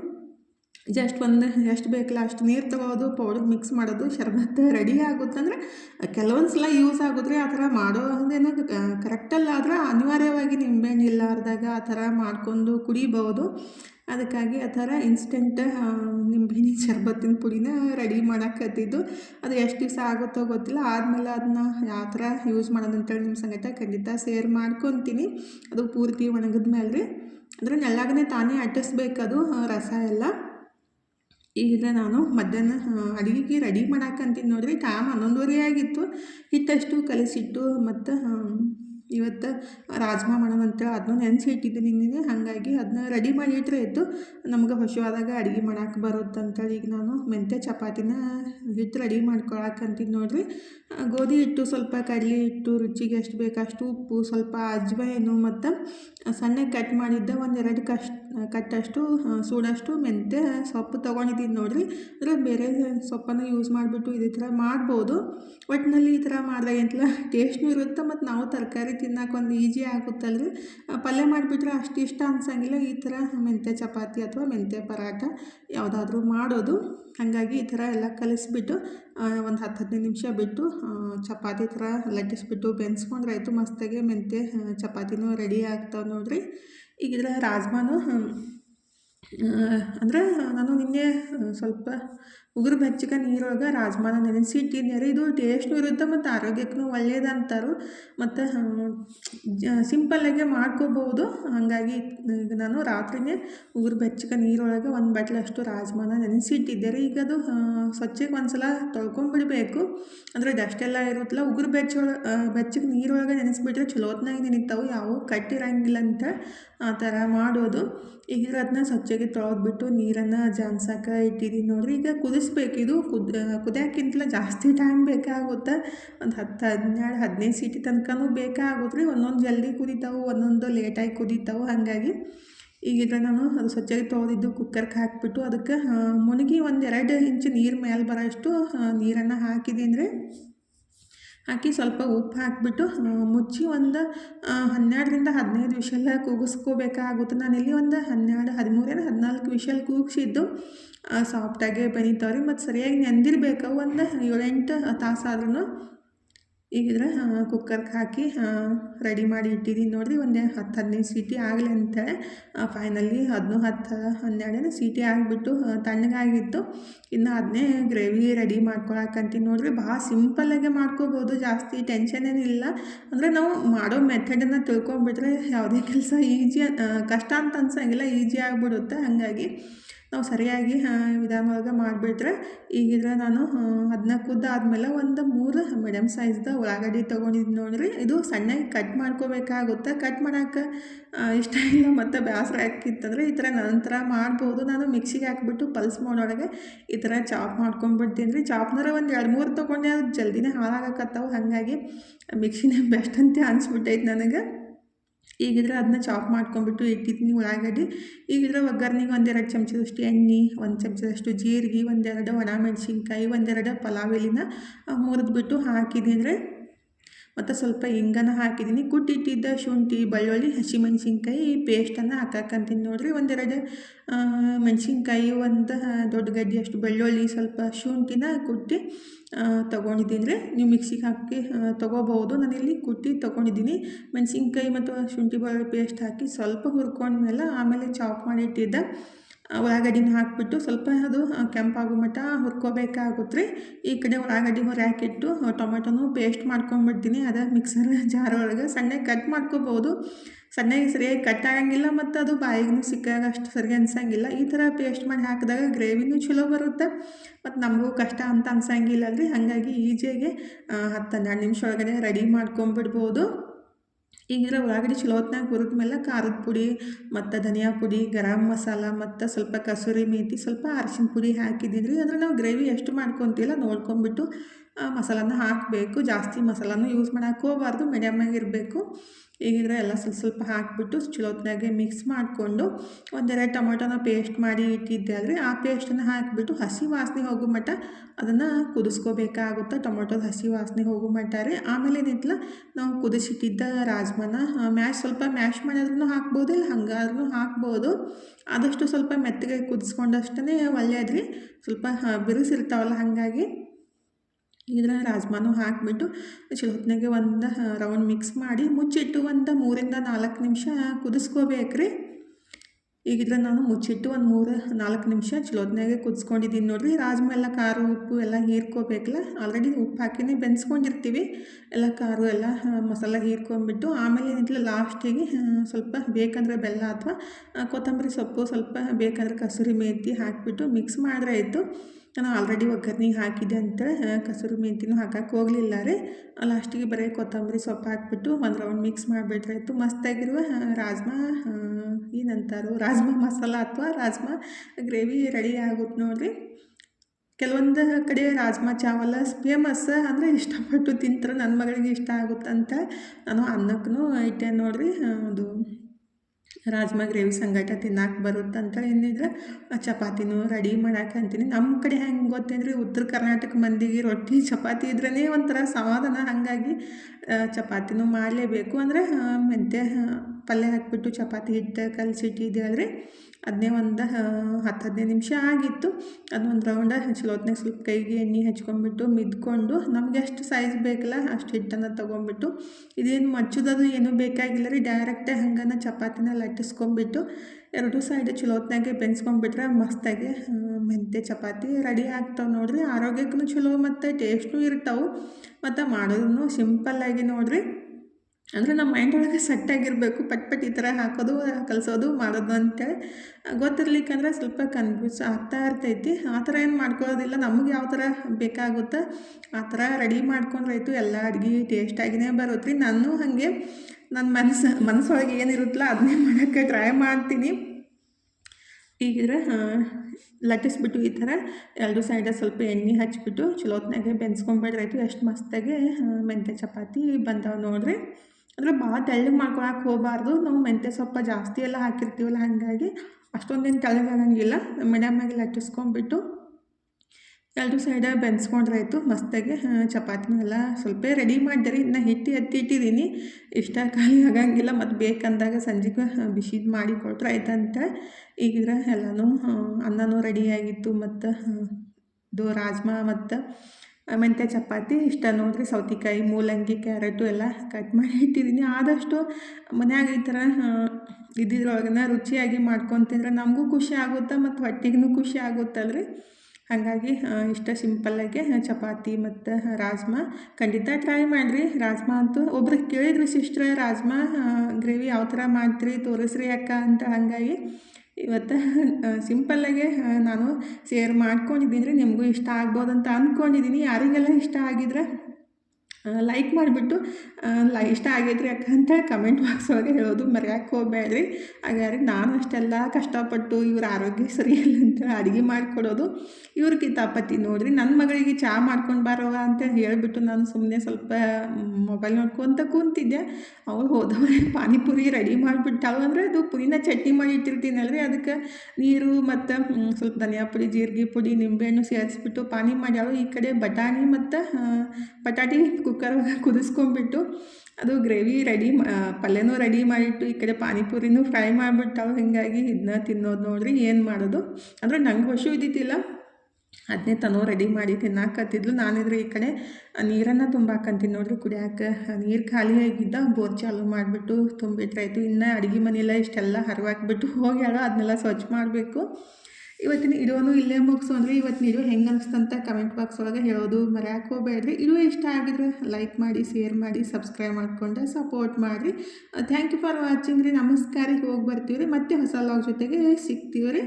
ಜಸ್ಟ್ ಒಂದು ಎಷ್ಟು ಬೇಕಲ್ಲ ಅಷ್ಟು ನೀರು ತಗೋದು ಪೌಡರ್ ಮಿಕ್ಸ್ ಮಾಡೋದು, ಶರ್ಬತ್ ರೆಡಿ ಆಗುತ್ತಂದ್ರೆ ಕೆಲವೊಂದು ಸಲ ಯೂಸ್ ಆಗುತ್ತೆ ಆ ಥರ ಮಾಡೋದೇನು ಕರೆಕ್ಟಲ್ಲ ಆದ್ರೆ ಅನಿವಾರ್ಯವಾಗಿ ನಿಂಬೆಹಣ್ಣು ಇಲ್ಲಾರ್ದಾಗ ಆ ಥರ ಮಾಡಿಕೊಂಡು ಕುಡಿಬೋದು. ಅದಕ್ಕಾಗಿ ಆ ಥರ ಇನ್ಸ್ಟೆಂಟ್ ನಿಂಬೆಹಣ್ಣಿನ ಶರ್ಬತ್ತಿನ ಪುಡಿನ ರೆಡಿ ಮಾಡೋಕ್ಕತ್ತಿದ್ದು ಅದು ಎಷ್ಟು ದಿವಸ ಆಗುತ್ತೋ ಗೊತ್ತಿಲ್ಲ. ಆದಮೇಲೆ ಅದನ್ನ ಯಾವ ಥರ ಯೂಸ್ ಮಾಡೋದು ಅಂತೇಳಿ ನಿಮ್ಮ ಸಂಗೀತ ಖಂಡಿತ ಸೇರ್ ಮಾಡ್ಕೊತೀನಿ. ಅದು ಪೂರ್ತಿ ಒಣಗಿದ ಮೇಲೆ ರೀ ಅಂದರೆ ನೆಲ್ಲಾಗನೇ ತಾನೇ ಅಟ್ಟಿಸ್ಬೇಕದು ರಸ ಎಲ್ಲ. ಈಗ ನಾನು ಮಧ್ಯಾಹ್ನ ಅಡುಗೆಗೆ ರೆಡಿ ಮಾಡಾಕಂತೀನಿ ನೋಡಿರಿ. ಟೈಮ್ ಹನ್ನೊಂದುವರೆ ಆಗಿತ್ತು. ಹಿಟ್ಟಷ್ಟು ಕಲಿಸಿಟ್ಟು ಮತ್ತು ಇವತ್ತು ರಾಜ್ಮಾ ಮಾಡೋಣ ಅಂತೇಳಿ ಅದನ್ನು ನೆನೆಸಿ ಇಟ್ಟಿದ್ದೀನಿ ಹಾಗಾಗಿ ಅದನ್ನ ರೆಡಿ ಮಾಡಿ ಇಟ್ಟರೆ ಇತ್ತು ನಮ್ಗೆ ಹಸಿವಾದಾಗ ಅಡುಗೆ ಮಾಡೋಕೆ ಬರುತ್ತಂತೇಳಿ ಈಗ ನಾನು ಮೆಂತ್ಯ ಚಪಾತಿನ ಹಿಟ್ಟು ರೆಡಿ ಮಾಡ್ಕೊಳಕ್ಕಂತೀನಿ ನೋಡಿರಿ. ಗೋಧಿ ಹಿಟ್ಟು ಸ್ವಲ್ಪ ಕಡಲೆ ಹಿಟ್ಟು ರುಚಿಗೆ ಎಷ್ಟು ಬೇಕಷ್ಟು ಉಪ್ಪು, ಸ್ವಲ್ಪ ಅಜ್ವಾಯಿನು ಮತ್ತು ಸಣ್ಣ ಕಟ್ ಮಾಡಿದ್ದ ಒಂದೆರಡು ಕಷ್ಟ ಕಟ್ಟಷ್ಟು ಸೂಡಷ್ಟು, ಮೆಂತ್ಯ, ಸೊಪ್ಪು ತೊಗೊಂಡಿದ್ದೀನಿ ನೋಡಿರಿ. ಅಂದರೆ ಬೇರೆ ಸೊಪ್ಪನ್ನು ಯೂಸ್ ಮಾಡಿಬಿಟ್ಟು ಇದೇ ಥರ ಮಾಡ್ಬೋದು. ಒಟ್ಟಿನಲ್ಲಿ ಈ ಥರ ಮಾಡಿದಾಗ ಎಂತಲ್ಲ ಟೇಸ್ಟ್ನೂ ಇರುತ್ತೆ ಮತ್ತು ನಾವು ತರಕಾರಿ ತಿನ್ನೋಕೆ ಒಂದು ಈಜಿ ಆಗುತ್ತಲ್ರಿ. ಪಲ್ಯ ಮಾಡಿಬಿಟ್ರೆ ಅಷ್ಟು ಇಷ್ಟ ಅನ್ಸಂಗಿಲ್ಲ. ಈ ಥರ ಮೆಂತ್ಯ ಚಪಾತಿ ಅಥವಾ ಮೆಂತ್ಯ ಪರಾಟ ಯಾವುದಾದ್ರೂ ಮಾಡೋದು. ಹಾಗಾಗಿ ಈ ಥರ ಎಲ್ಲ ಕಲಿಸ್ಬಿಟ್ಟು ಒಂದು ಹತ್ತು ಹದಿನೈದು ನಿಮಿಷ ಬಿಟ್ಟು ಚಪಾತಿ ಥರ ಲಟ್ಟಿಸ್ಬಿಟ್ಟು ಬೆನ್ಸ್ಕೊಂಡ್ರೆ ಆಯಿತು. ಮಸ್ತಾಗಿ ಮೆಂತ್ಯ ಚಪಾತಿನೂ ರೆಡಿ ಆಗ್ತಾವೆ ನೋಡಿರಿ. ಈಗ ರಾಜ್ಮಾನು ಅಂದರೆ ನಾನು ನಿನ್ನೆ ಸ್ವಲ್ಪ ಉಗುರು ಬೆಚ್ಚಗೆ ನೀರೊಳಗೆ ರಾಜ್ಮಾನ ನೆನೆಸಿ ಇಟ್ಟಿದ್ದೆ ರೀ ಇದು ಟೇಸ್ಟು ಇರುತ್ತೆ ಮತ್ತು ಆರೋಗ್ಯಕ್ಕೂ ಒಳ್ಳೇದು ಅಂತಾರೆ. ಮತ್ತು ಸಿಂಪಲ್ಲಾಗೆ ಮಾಡ್ಕೋಬೋದು. ಹಾಗಾಗಿ ಈಗ ನಾನು ರಾತ್ರಿಯೇ ಉಗುರು ಬೆಚ್ಚಗೆ ನೀರೊಳಗೆ ಒಂದು ಬಟ್ಲಷ್ಟು ರಾಜ್ಮಾನ ನೆನೆಸಿ ರೀ. ಈಗ ಅದು ಸ್ವಚ್ಛಕ್ಕೆ ಒಂದು ಸಲ ತೊಳ್ಕೊಂಬಿಡಬೇಕು. ಅಂದರೆ ಡಸ್ಟೆಲ್ಲ ಇರುತ್ತಲ್ಲ, ಉಗುರು ಬೆಚ್ಚೊಳಗೆ ಬೆಚ್ಚಗೆ ನೀರೊಳಗೆ ನೆನೆಸಿಬಿಟ್ರೆ ಚಲೋತ್ನಾಗಿ ನೆನಿತಾವು. ಯಾವು ಕಟ್ಟಿರಂಗಿಲ್ಲ ಅಂತ ಆ ಥರ ಮಾಡೋದು. ಈಗ ಅದನ್ನ ಸ್ವಚ್ಛಗೆ ತೊಳೆದ್ಬಿಟ್ಟು ನೀರನ್ನು ಜಾನ್ಸಕ್ಕೆ ಇಟ್ಟಿದ್ದೀನಿ ನೋಡಿರಿ. ಈಗ ಕುದಿಸ್ಬೇಕು. ಇದು ಕುದ್ ಕುದಿಯೋಕ್ಕಿಂತಲೂ ಜಾಸ್ತಿ ಟೈಮ್ ಬೇಕಾಗುತ್ತೆ ಒಂದು ಹತ್ತು ಹದಿನೇಳು ಹದಿನೈದು ಸೀಟಿ ತನಕನೂ ಬೇಕಾಗುತ್ತೆ ರೀ ಒಂದೊಂದು ಜಲ್ದಿ ಕುದಿತಾವು, ಒಂದೊಂದು ಲೇಟಾಗಿ ಕುದೀತಾವೆ. ಹಾಗಾಗಿ ಈಗ ನಾನು ಅದು ಸ್ವಚ್ಛಗೆ ತೊಳೆದಿದ್ದು ಕುಕ್ಕರ್ಗೆ ಹಾಕಿಬಿಟ್ಟು ಅದಕ್ಕೆ ಮುಳುಗಿ ಒಂದು ಎರಡು ಇಂಚು ನೀರು ಮೇಲೆ ಬರೋಷ್ಟು ನೀರನ್ನು ಹಾಕಿದ್ದೀನಿ ರೀ ಹಾಕಿ ಸ್ವಲ್ಪ ಉಪ್ಪು ಹಾಕಿಬಿಟ್ಟು ಮುಚ್ಚಿ ಒಂದು ಹನ್ನೆರಡರಿಂದ ಹದಿನೈದು ವಿಷಲ್ ಕೂಗಿಸ್ಕೋಬೇಕಾಗುತ್ತೆ. ನಾನಿಲ್ಲಿ ಒಂದು ಹನ್ನೆರಡು ಹದಿಮೂರೇನು ಹದಿನಾಲ್ಕು ವಿಷಲ್ ಕೂಗಿಸಿದ್ದು ಸಾಫ್ಟಾಗೆ ಬೆನಿತಾವ್ರಿ. ಮತ್ತು ಸರಿಯಾಗಿ ನೆಂದಿರ್ಬೇಕು. ಒಂದು ಏಳೆಂಟು ತಾಸಾದ್ರೂ ಈಗಿದ್ರೆ ಕುಕ್ಕರ್ಗೆ ಹಾಕಿ ರೆಡಿ ಮಾಡಿ ಇಟ್ಟಿದ್ದೀನಿ ನೋಡಿರಿ. ಒಂದು ಹತ್ತು, ಹದಿನೈದು ಸೀಟಿ ಆಗಲಿ ಅಂತೇಳಿ ಫೈನಲಿ ಹದಿನೂ, ಹತ್ತು, ಹನ್ನೆರಡನೇ ಸೀಟಿ ಆಗಿಬಿಟ್ಟು ತಣ್ಣಗಾಗಿತ್ತು ಇನ್ನು ಅದನ್ನೇ ಗ್ರೇವಿ ರೆಡಿ ಮಾಡ್ಕೊಳಕ್ಕಂತೀನಿ ನೋಡಿರಿ. ಭಾಳ ಸಿಂಪಲ್ಲಾಗೆ ಮಾಡ್ಕೋಬೋದು. ಜಾಸ್ತಿ ಟೆನ್ಷನ್ ಏನಿಲ್ಲ ಅಂದರೆ ನಾವು ಮಾಡೋ ಮೆಥಡನ್ನು ತಿಳ್ಕೊಂಬಿಟ್ರೆ ಯಾವುದೇ ಕೆಲಸ ಈಜಿ ಕಷ್ಟ ಅಂತ ಅನ್ಸಂಗಿಲ್ಲ. ಈಜಿ ಆಗಿಬಿಡುತ್ತೆ. ಹಾಗಾಗಿ ನಾವು ಸರಿಯಾಗಿ ವಿಧಾನದೊಳಗೆ ಮಾಡಿಬಿಟ್ರೆ ಈಗಿದ್ರೆ ನಾನು ಹದಿನಾಲ್ಕು ಉದ್ದ ಆದ್ಮೇಲೆ ಒಂದು ಮೂರು ಮೀಡಿಯಮ್ ಸೈಜ್ದ ಉಳ್ಳಾಗಡ್ಡಿ ತೊಗೊಂಡಿದ್ದು ನೋಡಿರಿ. ಇದು ಸಣ್ಣಗೆ ಕಟ್ ಮಾಡ್ಕೋಬೇಕಾಗುತ್ತೆ. ಕಟ್ ಮಾಡೋಕ್ಕೆ ಇಷ್ಟ ಇಲ್ಲ ಮತ್ತು ಬೇಸರ ಹಾಕಿತ್ತಂದರೆ ಈ ಥರ ನಂತರ ಮಾಡ್ಬೋದು. ನಾನು ಮಿಕ್ಸಿಗೆ ಹಾಕಿಬಿಟ್ಟು ಪಲ್ಸ್ ಮಾಡೋಳಗೆ ಈ ಥರ ಚಾಪ್ ಮಾಡ್ಕೊಂಡ್ಬಿಡ್ತೀನಿ ರೀ. ಚಾಪ್ನಾರ ಒಂದು ಎರಡು ಮೂರು ತೊಗೊಂಡೆ ಅದು ಜಲ್ದಿನೇ ಹಾಳಾಗಕತ್ತಾವೆ. ಹಾಗಾಗಿ ಮಿಕ್ಸಿನೇ ಬೆಸ್ಟ್ ಅಂತ ಅನಿಸ್ಬಿಟ್ಟೈತೆ ನನಗೆ. ಈಗಿದ್ರೆ ಅದನ್ನ ಚಾಪ್ ಮಾಡ್ಕೊಂಡ್ಬಿಟ್ಟು ಇಟ್ಟಿದ್ದೀನಿ ಉಳ್ಳಾಗಡ್ಡಿ. ಈಗಿದ್ರೆ ಒಗ್ಗರ್ನಿಗೆ ಒಂದೆರಡು ಚಮಚದಷ್ಟು ಎಣ್ಣೆ, ಒಂದು ಚಮಚದಷ್ಟು ಜೀರಿಗೆ, ಒಂದೆರಡು ಒಣ ಮೆಣಸಿನ್ಕಾಯಿ, ಒಂದೆರಡು ಪಲಾವ್ ಎಲೆನ ಮುರಿದ್ಬಿಟ್ಟು ಹಾಕಿದ್ದೀನಿ ಮತ್ತು ಸ್ವಲ್ಪ ಹಿಂಗನ ಹಾಕಿದ್ದೀನಿ ಕುಟ್ಟಿಟ್ಟಿದ್ದ ಶುಂಠಿ, ಬೆಳ್ಳುಳ್ಳಿ, ಹಸಿಮೆಣ್ಸಿನ್ಕಾಯಿ ಪೇಸ್ಟನ್ನು ಹಾಕಾಕಂತೀನಿ ನೋಡಿರಿ. ಒಂದೆರಡು ಮೆಣಸಿನ್ಕಾಯಿ, ಒಂದು ದೊಡ್ಡ ಗಡ್ಡೆಯಷ್ಟು ಬೆಳ್ಳುಳ್ಳಿ ಸ್ವಲ್ಪ ಶುಂಠಿನ ಕುಟ್ಟಿ ತೊಗೊಂಡಿದ್ದೀನಿ ರೀ. ನೀವು ಮಿಕ್ಸಿಗೆ ಹಾಕಿ ತೊಗೋಬೋದು ನಾನಿಲ್ಲಿ ಕುಟ್ಟಿ ತೊಗೊಂಡಿದ್ದೀನಿ. ಮೆಣಸಿನ್ಕಾಯಿ ಮತ್ತು ಶುಂಠಿ, ಬೆಳ್ಳುಳ್ಳಿ ಪೇಸ್ಟ್ ಹಾಕಿ ಸ್ವಲ್ಪ ಹುರ್ಕೊಂಡ್ಮೇಲೆ ಆಮೇಲೆ ಚಾಪ್ ಮಾಡಿ ಇಟ್ಟಿದ್ದೆ ಉಳ್ಳಾಗಡ್ಡಿನ ಹಾಕಿಬಿಟ್ಟು ಸ್ವಲ್ಪ ಅದು ಕೆಂಪಾಗೋ ಮಟ್ಟ ಹುರ್ಕೋಬೇಕಾಗುತ್ತೆ. ಈ ಕಡೆ ಉಳ್ಳಾಗಡ್ಡಿ ಹೊರ ಹಾಕಿಟ್ಟು ಟೊಮೆಟೊನೂ ಪೇಸ್ಟ್ ಮಾಡ್ಕೊಂಡ್ಬಿಡ್ತೀನಿ ಅದೇ ಮಿಕ್ಸರ್ ಜಾರ್ ಒಳಗೆ. ಸಣ್ಣಗೆ ಕಟ್ ಮಾಡ್ಕೋಬೋದು. ಸಣ್ಣಗೆ ಸರಿಯಾಗಿ ಕಟ್ ಆಗಂಗಿಲ್ಲ ಮತ್ತು ಅದು ಬಾಯಿಗೂ ಸಿಕ್ಕಾಗ ಅಷ್ಟು ಸರಿ ಅನ್ಸಂಗಿಲ್ಲ. ಈ ಥರ ಪೇಸ್ಟ್ ಮಾಡಿ ಹಾಕಿದಾಗ ಗ್ರೇವಿನೂ ಚಲೋ ಬರುತ್ತೆ. ಮತ್ತು ನಮಗೂ ಕಷ್ಟ ಅಂತ ಅನ್ಸಂಗಿಲ್ಲ ಅಲ್ರಿ. ಹಾಗಾಗಿ ಈಜಿಯಾಗಿ ಹತ್ತು ಹನ್ನೆರಡು ನಿಮಿಷ ಒಳಗಡೆ ರೆಡಿ ಮಾಡ್ಕೊಂಬಿಡ್ಬೋದು. ಈಗಿರೋ ಉಳ್ಳಾಗಡ್ಡಿ ಚಲೋ ಹೊತ್ನಾಗ ಹುರಿದ್ಮೇಲೆ ಖಾರದ ಪುಡಿ, ಮತ್ತು ಧನಿಯಾ ಪುಡಿ, ಗರಂ ಮಸಾಲ, ಮತ್ತು ಸ್ವಲ್ಪ ಕಸೂರಿ ಮೇಥಿ ಸ್ವಲ್ಪ ಅರಿಶಿನ ಪುಡಿ ಹಾಕಿದ್ದೀನಿ ರೀ ಅಂದರೆ ನಾವು ಗ್ರೇವಿ ಎಷ್ಟು ಮಾಡ್ಕೊತೀವಲ್ಲ ನೋಡ್ಕೊಂಬಿಟ್ಟು ಮಸಾಲಾನ ಹಾಕಬೇಕು. ಜಾಸ್ತಿ ಮಸಾಲನೂ ಯೂಸ್ ಮಾಡಕ್ಕೆ ಹೋಗಬಾರ್ದು. ಮೀಡಿಯಮಾಗಿ ಇರಬೇಕು. ಈಗಿದ್ರೆ ಎಲ್ಲ ಸ್ವಲ್ಪ ಸ್ವಲ್ಪ ಹಾಕಿಬಿಟ್ಟು ಚಲೋತ್ನಾಗೆ ಮಿಕ್ಸ್ ಮಾಡಿಕೊಂಡು ಒಂದೆರಡು ಟೊಮೊಟೊನ ಪೇಸ್ಟ್ ಮಾಡಿ ಇಟ್ಟಿದ್ದೆ ಆದರೆ ಆ ಪೇಸ್ಟನ್ನು ಹಾಕಿಬಿಟ್ಟು ಹಸಿ ವಾಸನೆ ಹೋಗೋ ಮಟ್ಟ ಅದನ್ನು ಕುದಿಸ್ಕೋಬೇಕಾಗುತ್ತೆ. ಟೊಮೊಟೊದ ಹಸಿ ವಾಸನೆ ಹೋಗೋ ಮಟ್ಟ ರೀ ಆಮೇಲೆ ಏನಿತ್ತಲ್ಲ, ನಾವು ಕುದಿಸಿಟ್ಟಿದ್ದ ರಾಜ್ಮನ ಮ್ಯಾಶ್ ಸ್ವಲ್ಪ ಮ್ಯಾಶ್ ಮಾಡಿದ್ರೂ ಹಾಕ್ಬೋದು, ಇಲ್ಲ ಹಂಗಾದ್ರೂ ಹಾಕ್ಬೋದು. ಆದಷ್ಟು ಸ್ವಲ್ಪ ಮೆತ್ತಗೆ ಕುದಿಸ್ಕೊಂಡಷ್ಟೇ ಒಳ್ಳೆಯದ್ರಿ ಸ್ವಲ್ಪ ಬಿರುಸಿರ್ತಾವಲ್ಲ ಹಾಗಾಗಿ. ಇದ್ರ ರಾಜ್ಮಾನು ಹಾಕಿಬಿಟ್ಟು ಚಲೋ ಹೊತ್ನಾಗೆ ಒಂದು ರೌಂಡ್ ಮಿಕ್ಸ್ ಮಾಡಿ ಮುಚ್ಚಿಟ್ಟು ಒಂದು ಮೂರಿಂದ ನಾಲ್ಕು ನಿಮಿಷ ಕುದಿಸ್ಕೋಬೇಕು ರೀ ಈಗಿದ್ರೆ ನಾನು ಮುಚ್ಚಿಟ್ಟು ಒಂದು ಮೂರು, ನಾಲ್ಕು ನಿಮಿಷ ಚಲೋತ್ನಾಗೆ ಕುದಿಸ್ಕೊಂಡಿದ್ದೀನಿ ನೋಡಿರಿ. ರಾಜ್ಮಾ ಎಲ್ಲ ಖಾರ, ಉಪ್ಪು ಎಲ್ಲ ಹೀರ್ಕೋಬೇಕಲ್ಲ ಆಲ್ರೆಡಿ ಉಪ್ಪು ಹಾಕಿನೇ ಬೆನ್ಸ್ಕೊಂಡಿರ್ತೀವಿ. ಎಲ್ಲ ಖಾರ ಎಲ್ಲ ಮಸಾಲ ಹೀರ್ಕೊಂಡ್ಬಿಟ್ಟು ಆಮೇಲೆ ಏನಿಲ್ಲ ಲಾಸ್ಟಿಗೆ ಸ್ವಲ್ಪ ಬೇಕಂದರೆ ಬೆಲ್ಲ ಅಥವಾ ಕೊತ್ತಂಬರಿ ಸೊಪ್ಪು ಸ್ವಲ್ಪ ಬೇಕಂದರೆ ಕಸೂರಿ ಮೇಥಿ ಹಾಕಿಬಿಟ್ಟು ಮಿಕ್ಸ್ ಮಾಡಿದ್ರೆ ಆಯಿತು. ನಾನು ಆಲ್ರೆಡಿ ಒಗ್ಗರ್ಣೆಗೆ ಹಾಕಿದ್ದೆ ಅಂತ ಕಸೂರಿ ಮೆಂತಿನೂ ಹಾಕಕ್ಕೆ ಹೋಗಲಿಲ್ಲ ರೀ. ಲಾಸ್ಟಿಗೆ ಬರೀ ಕೊತ್ತಂಬರಿ ಸೊಪ್ಪು ಹಾಕ್ಬಿಟ್ಟು ಒಂದು ರೌಂಡ್ ಮಿಕ್ಸ್ ಮಾಡಿಬಿಟ್ರಾಯ್ತು ಮಸ್ತಾಗಿರುವ ರಾಜ್ಮಾ ಏನಂತಾರೋ, ರಾಜ್ಮಾ ಮಸಾಲ ಅಥವಾ ರಾಜ್ಮಾ ಗ್ರೇವಿ ರೆಡಿ ಆಗುತ್ತೆ ನೋಡಿರಿ. ಕೆಲವೊಂದು ಕಡೆ ರಾಜ್ಮಾ ಚಾವಲ ಫೇಮಸ್ ಅಂದರೆ ಇಷ್ಟಪಟ್ಟು ತಿಂತಾರೆ ನನ್ನ ಮಗಳಿಗೆ ಇಷ್ಟ ಆಗುತ್ತಂತ ನಾನು ಅನ್ನಕ್ಕೂ ಇಟ್ಟೆ ನೋಡಿರಿ. ಅದು ರಾಜ್ಮಾ ಗ್ರೇವಿ ಸಂಗಟ ತಿನ್ನಕ್ಕೆ ಬರುತ್ತೆ ಅಂತೇಳಿ ಏನಿದ್ರೆ ಚಪಾತಿನೂ ರೆಡಿ ಮಾಡಕ್ಕೆ ಅಂತೀನಿ. ನಮ್ಮ ಕಡೆ ಹೆಂಗೆ ಗೊತ್ತೇನ್ರಿ, ಉತ್ತರ ಕರ್ನಾಟಕ ಮಂದಿಗೆ ರೊಟ್ಟಿ, ಚಪಾತಿ ಇದ್ರೇ ಒಂಥರ ಸಮಾಧಾನ. ಹಾಗಾಗಿ ಚಪಾತಿನೂ ಮಾಡಲೇಬೇಕು. ಅಂದರೆ ಮೆಂತ್ಯ ಪಲ್ಯ ಹಾಕಿಬಿಟ್ಟು ಚಪಾತಿ ಹಿಟ್ಟು ಕಲಸಿಟ್ಟಿದ್ದೇವೆ ಅದನ್ನೇ ಒಂದು ಹತ್ತು, ಹದಿನೈದು ನಿಮಿಷ ಆಗಿತ್ತು. ಅದೊಂದು ರೌಂಡ ಚಲೋತ್ನಾಗ ಸ್ವಲ್ಪ ಕೈಗೆ ಎಣ್ಣೆ ಹಚ್ಕೊಂಡ್ಬಿಟ್ಟು ಮಿದ್ಕೊಂಡು ನಮ್ಗೆ ಎಷ್ಟು ಸೈಜ್ ಬೇಕಲ್ಲ, ಅಷ್ಟು ಹಿಟ್ಟನ್ನು ತೊಗೊಂಬಿಟ್ಟು ಇದೇನು ಮಚ್ಚುದದು ಏನೂ ಬೇಕಾಗಿಲ್ಲ ರೀ. ಡೈರೆಕ್ಟೇ ಹಂಗನ ಚಪಾತಿನ ಲಟ್ಟಿಸ್ಕೊಂಡ್ಬಿಟ್ಟು ಎರಡು ಸೈಡ್ ಚಲೋತ್ನಾಗೆ ಬೆನ್ಸ್ಕೊಂಡ್ಬಿಟ್ರೆ ಮಸ್ತಾಗಿ ಮೆಂತೆ ಚಪಾತಿ ರೆಡಿ ಆಗ್ತಾವೆ ನೋಡಿರಿ. ಆರೋಗ್ಯಕ್ಕೂ ಚಲೋ ಮತ್ತು ಟೇಸ್ಟೂ ಇರ್ತಾವೆ. ಮತ್ತು ಮಾಡೋದನ್ನು ಸಿಂಪಲ್ಲಾಗಿ ನೋಡಿರಿ. ಅಂದರೆ ನಮ್ಮ ಮೈಂಡ್ ಒಳಗೆ ಸೆಟ್ ಆಗಿರಬೇಕು, ಪಟ್ ಪಟ್ ಈ ಥರ ಹಾಕೋದು, ಕಲಿಸೋದು, ಮಾಡೋದು ಅಂತೇಳಿ. ಗೊತ್ತಿರ್ಲಿಕ್ಕಂದ್ರೆ ಸ್ವಲ್ಪ ಕನ್ಫ್ಯೂಸ್ ಆಗ್ತಾ ಇರ್ತೈತಿ. ಆ ಥರ ಏನು ಮಾಡ್ಕೊಳ್ಳೋದಿಲ್ಲ. ನಮಗೆ ಯಾವ ಥರ ಬೇಕಾಗುತ್ತೆ, ಆ ಥರ ರೆಡಿ ಮಾಡ್ಕೊಂಡ್ರಾಯ್ತು. ಎಲ್ಲ ಅಡ್ಗೆ ಟೇಸ್ಟಾಗಿಯೇ ಬರುತ್ತೆ ನಾನು ಹಾಗೆ ನನ್ನ ಮನಸ್ಸು ಮನಸ್ಸೊಳಗೆ ಏನಿರುತ್ತಲ್ಲ ಅದನ್ನೇ ಮಾಡೋಕ್ಕೆ ಟ್ರೈ ಮಾಡ್ತೀನಿ. ಈಗಿದ್ರೆ ಲಟ್ಟಿಸ್ಬಿಟ್ಟು ಈ ಥರ ಎರಡು ಸೈಡ ಸ್ವಲ್ಪ ಎಣ್ಣೆ ಹಚ್ಚಿಬಿಟ್ಟು ಚಲೋತ್ನಾಗೆ ಬೆನ್ಸ್ಕೊಂಬಿಡ್ರಾಯ್ತು. ಎಷ್ಟು ಮಸ್ತಾಗೆ ಮೆಂತ್ಯ ಚಪಾತಿ ಬಂದಾವೆ ನೋಡಿರಿ. ಅಂದರೆ ಭಾಳ ತೆಳ್ಳಗೆ ಮಾಡ್ಕೊಳಕ್ಕೆ ಹೋಗಬಾರ್ದು. ನಾವು ಮೆಂತ್ಯ ಸೊಪ್ಪು ಜಾಸ್ತಿ ಎಲ್ಲ ಹಾಕಿರ್ತೀವಲ್ಲ, ಹಾಗಾಗಿ ಅಷ್ಟೊಂದೇನು ತೆಳ್ಳಗಾಗಂಗಿಲ್ಲ ಮೀಡಿಯಮ್ಮಾಗಿ ಲಟ್ಟಿಸ್ಕೊಂಡ್ಬಿಟ್ಟು ಎರಡು ಸೈಡ ಬೆನ್ಸ್ಕೊಂಡ್ರಾಯ್ತು ಮಸ್ತಾಗಿ ಚಪಾತಿನೆಲ್ಲ ಸ್ವಲ್ಪ ರೆಡಿ ಮಾಡಿದ್ರಿ. ಇನ್ನು ಹಿಟ್ಟು ಹತ್ತಿ ಇಟ್ಟಿದ್ದೀನಿ. ಇಷ್ಟ ಖಾಲಿ ಆಗಂಗಿಲ್ಲ. ಮತ್ತು ಬೇಕಂದಾಗ ಸಂಜೆಗೆ ಬಿಸಿದು ಮಾಡಿ ಕೊಟ್ರೆ ಆಯ್ತಂತ. ಈಗ ಎಲ್ಲನೂ ಅನ್ನನೂ ರೆಡಿಯಾಗಿತ್ತು ಮತ್ತು ಇದು ರಾಜ್ಮಾ ಮತ್ತು ಮೆಂತ್ಯ ಚಪಾತಿ, ಇಷ್ಟ ನೋಡಿರಿ ಸೌತೆಕಾಯಿ, ಮೂಲಂಗಿ, ಕ್ಯಾರೆಟು ಎಲ್ಲ ಕಟ್ ಮಾಡಿ ಇಟ್ಟಿದ್ದೀನಿ. ಆದಷ್ಟು ಮನ್ಯಾಗ ಈ ಥರ ಇದ್ದಿದ್ರೊಳಗನ ರುಚಿಯಾಗಿ ಮಾಡ್ಕೊಂಡು ತಿಂದರೆ ನಮಗೂ ಖುಷಿ ಆಗುತ್ತೆ ಮತ್ತು ಹೊಟ್ಟೆಗೂ ಖುಷಿ ಆಗುತ್ತಲ್ರಿ? ಹಾಗಾಗಿ ಇಷ್ಟ ಸಿಂಪಲ್ಲಾಗಿ ಚಪಾತಿ ಮತ್ತು ರಾಜ್ಮಾ ಖಂಡಿತ ಟ್ರೈ ಮಾಡಿರಿ. ರಾಜ್ಮಾ ಅಂತೂ ಒಬ್ರು ಕೇಳಿದ್ರು ಸಿಸ್ಟ್ರ, ರಾಜ್ಮಾ ಗ್ರೇವಿ ಯಾವ ಥರ ಮಾಡ್ತೀರಿ, ತೋರಿಸ್ರಿ ಅಕ್ಕ ಅಂತ ಹಾಗಾಗಿ ಇವತ್ತು ಸಿಂಪಲ್ಲಾಗೆ ನಾನು ಸೇರ್ ಮಾಡ್ಕೊಂಡಿದ್ದೀನಿ. ನಿಮಗೂ ಇಷ್ಟ ಆಗ್ಬೋದು ಅಂತ ಅಂದ್ಕೊಂಡಿದ್ದೀನಿ ಯಾರಿಗೆಲ್ಲ ಇಷ್ಟ ಆಗಿದ್ರೆ ಲೈಕ್ ಮಾಡಿಬಿಟ್ಟು ಲೈ ಇಷ್ಟ ಆಗೈತ್ರಿ ಯಾಕಂತ ಕಮೆಂಟ್ ಬಾಕ್ಸ್ ಒಳಗೆ ಹೇಳೋದು ಮರ್ಯಾಕೆ ಹೋಗ್ಬೇಡ್ರಿ. ಹಾಗಾದ್ರೆ ನಾನು ಅಷ್ಟೆಲ್ಲ ಕಷ್ಟಪಟ್ಟು ಇವ್ರ ಆರೋಗ್ಯ ಸರಿಯಿಲ್ಲ ಅಂತ ಅಡುಗೆ ಮಾಡಿಕೊಡೋದು. ಇವ್ರ ಕಿತಾಪತಿ ನೋಡಿರಿ ನನ್ನ ಮಗಳಿಗೆ ಚಹಾ ಮಾಡ್ಕೊಂಡು ಬರೋವ ಅಂತ ಹೇಳಿಬಿಟ್ಟು ನಾನು ಸುಮ್ಮನೆ ಸ್ವಲ್ಪ ಮೊಬೈಲ್ ನೋಡ್ಕೊತ ಕೂತಿದ್ದೆ. ಅವಳು ಹೋದವ್ರೆ ಪಾನಿಪುರಿ ರೆಡಿ ಮಾಡಿಬಿಟ್ಟಾಳು. ಅಂದರೆ ಅದು ಪುರಿನ ಚಟ್ನಿ ಮಾಡಿ ಇಟ್ಟಿರ್ತೀನಲ್ರಿ. ಅದಕ್ಕೆ ನೀರು ಮತ್ತು ಸ್ವಲ್ಪ ಧನಿಯಾ ಪುಡಿ, ಜೀರಿಗೆ ಪುಡಿ, ನಿಂಬೆಹಣ್ಣು ಸೇರಿಸ್ಬಿಟ್ಟು ಪಾನಿ ಮಾಡ್ಯಾಳು. ಈ ಕಡೆ ಬಟಾಣಿ ಮತ್ತು ಬಟಾಟಿ ಕುಕ್ಕರ್ ಕುದಿಸ್ಕೊಂಡ್ಬಿಟ್ಟು ಅದು ಗ್ರೇವಿ ರೆಡಿ ಪಲ್ಯನೂ ರೆಡಿ ಮಾಡಿಟ್ಟು ಈ ಕಡೆ ಪಾನಿಪುರಿನೂ ಫ್ರೈ ಮಾಡಿಬಿಟ್ಟಾವೆ ಹೀಗಾಗಿ ಇದನ್ನ ತಿನ್ನೋದು ನೋಡ್ರಿ ಏನು ಮಾಡೋದು ಅಂದರೆ ನಂಗೆ ಹೊಶು ಇದ್ದಿದ್ದಿಲ್ಲ ಅದನ್ನೇ ತನೋ ರೆಡಿ ಮಾಡಿ ತಿನ್ನಾಕತ್ತಿದ್ಲು ನಾನಿದ್ರೆ ಈ ಕಡೆ ನೀರನ್ನು ತುಂಬಾಕಂತೀನಿ ನೋಡ್ರಿ ಕುಡಿಯೋಕೆ ನೀರು ಖಾಲಿ ಆಗಿದ್ದ ಬೋರ್ ಚಾಲು ಮಾಡಿಬಿಟ್ಟು ತುಂಬಿಟ್ರಾಯ್ತು ಇನ್ನು ಅಡುಗೆ ಮನೆಯೆಲ್ಲ ಇಷ್ಟೆಲ್ಲ ಹರಿವಾಕ್ಬಿಟ್ಟು ಹೋಗ್ಯಾಳ ಅದನ್ನೆಲ್ಲ ಸ್ವಚ್ಛ ಮಾಡಬೇಕು ಇವತ್ತಿನ ಇಡೋನು ಇಲ್ಲೇ ಮುಗಿಸೋನ್ರಿ ಇವತ್ತಿನ ಇಡೋ ಹೆಂಗೆ ಅನಿಸ್ತಂತ ಕಮೆಂಟ್ ಬಾಕ್ಸ್ ಒಳಗೆ ಹೇಳೋದು ಮರ್ಯಾಕೆ ಹೋಗ್ಬೇಡ್ರಿ. ಇಷ್ಟ ಆಗಿದ್ರೆ ಲೈಕ್ ಮಾಡಿ ಶೇರ್ ಮಾಡಿ ಸಬ್ಸ್ಕ್ರೈಬ್ ಮಾಡ್ಕೊಂಡು ಸಪೋರ್ಟ್ ಮಾಡಿರಿ. ಥ್ಯಾಂಕ್ ಯು ಫಾರ್ ವಾಚಿಂಗ್ ರೀ. ನಮಸ್ಕಾರ. ಹೋಗಿ ಬರ್ತೀವಿ ರೀ ಮತ್ತೆ ಹೊಸ ಲಾಗ್ ಜೊತೆಗೆ ಸಿಗ್ತೀವಿ ರೀ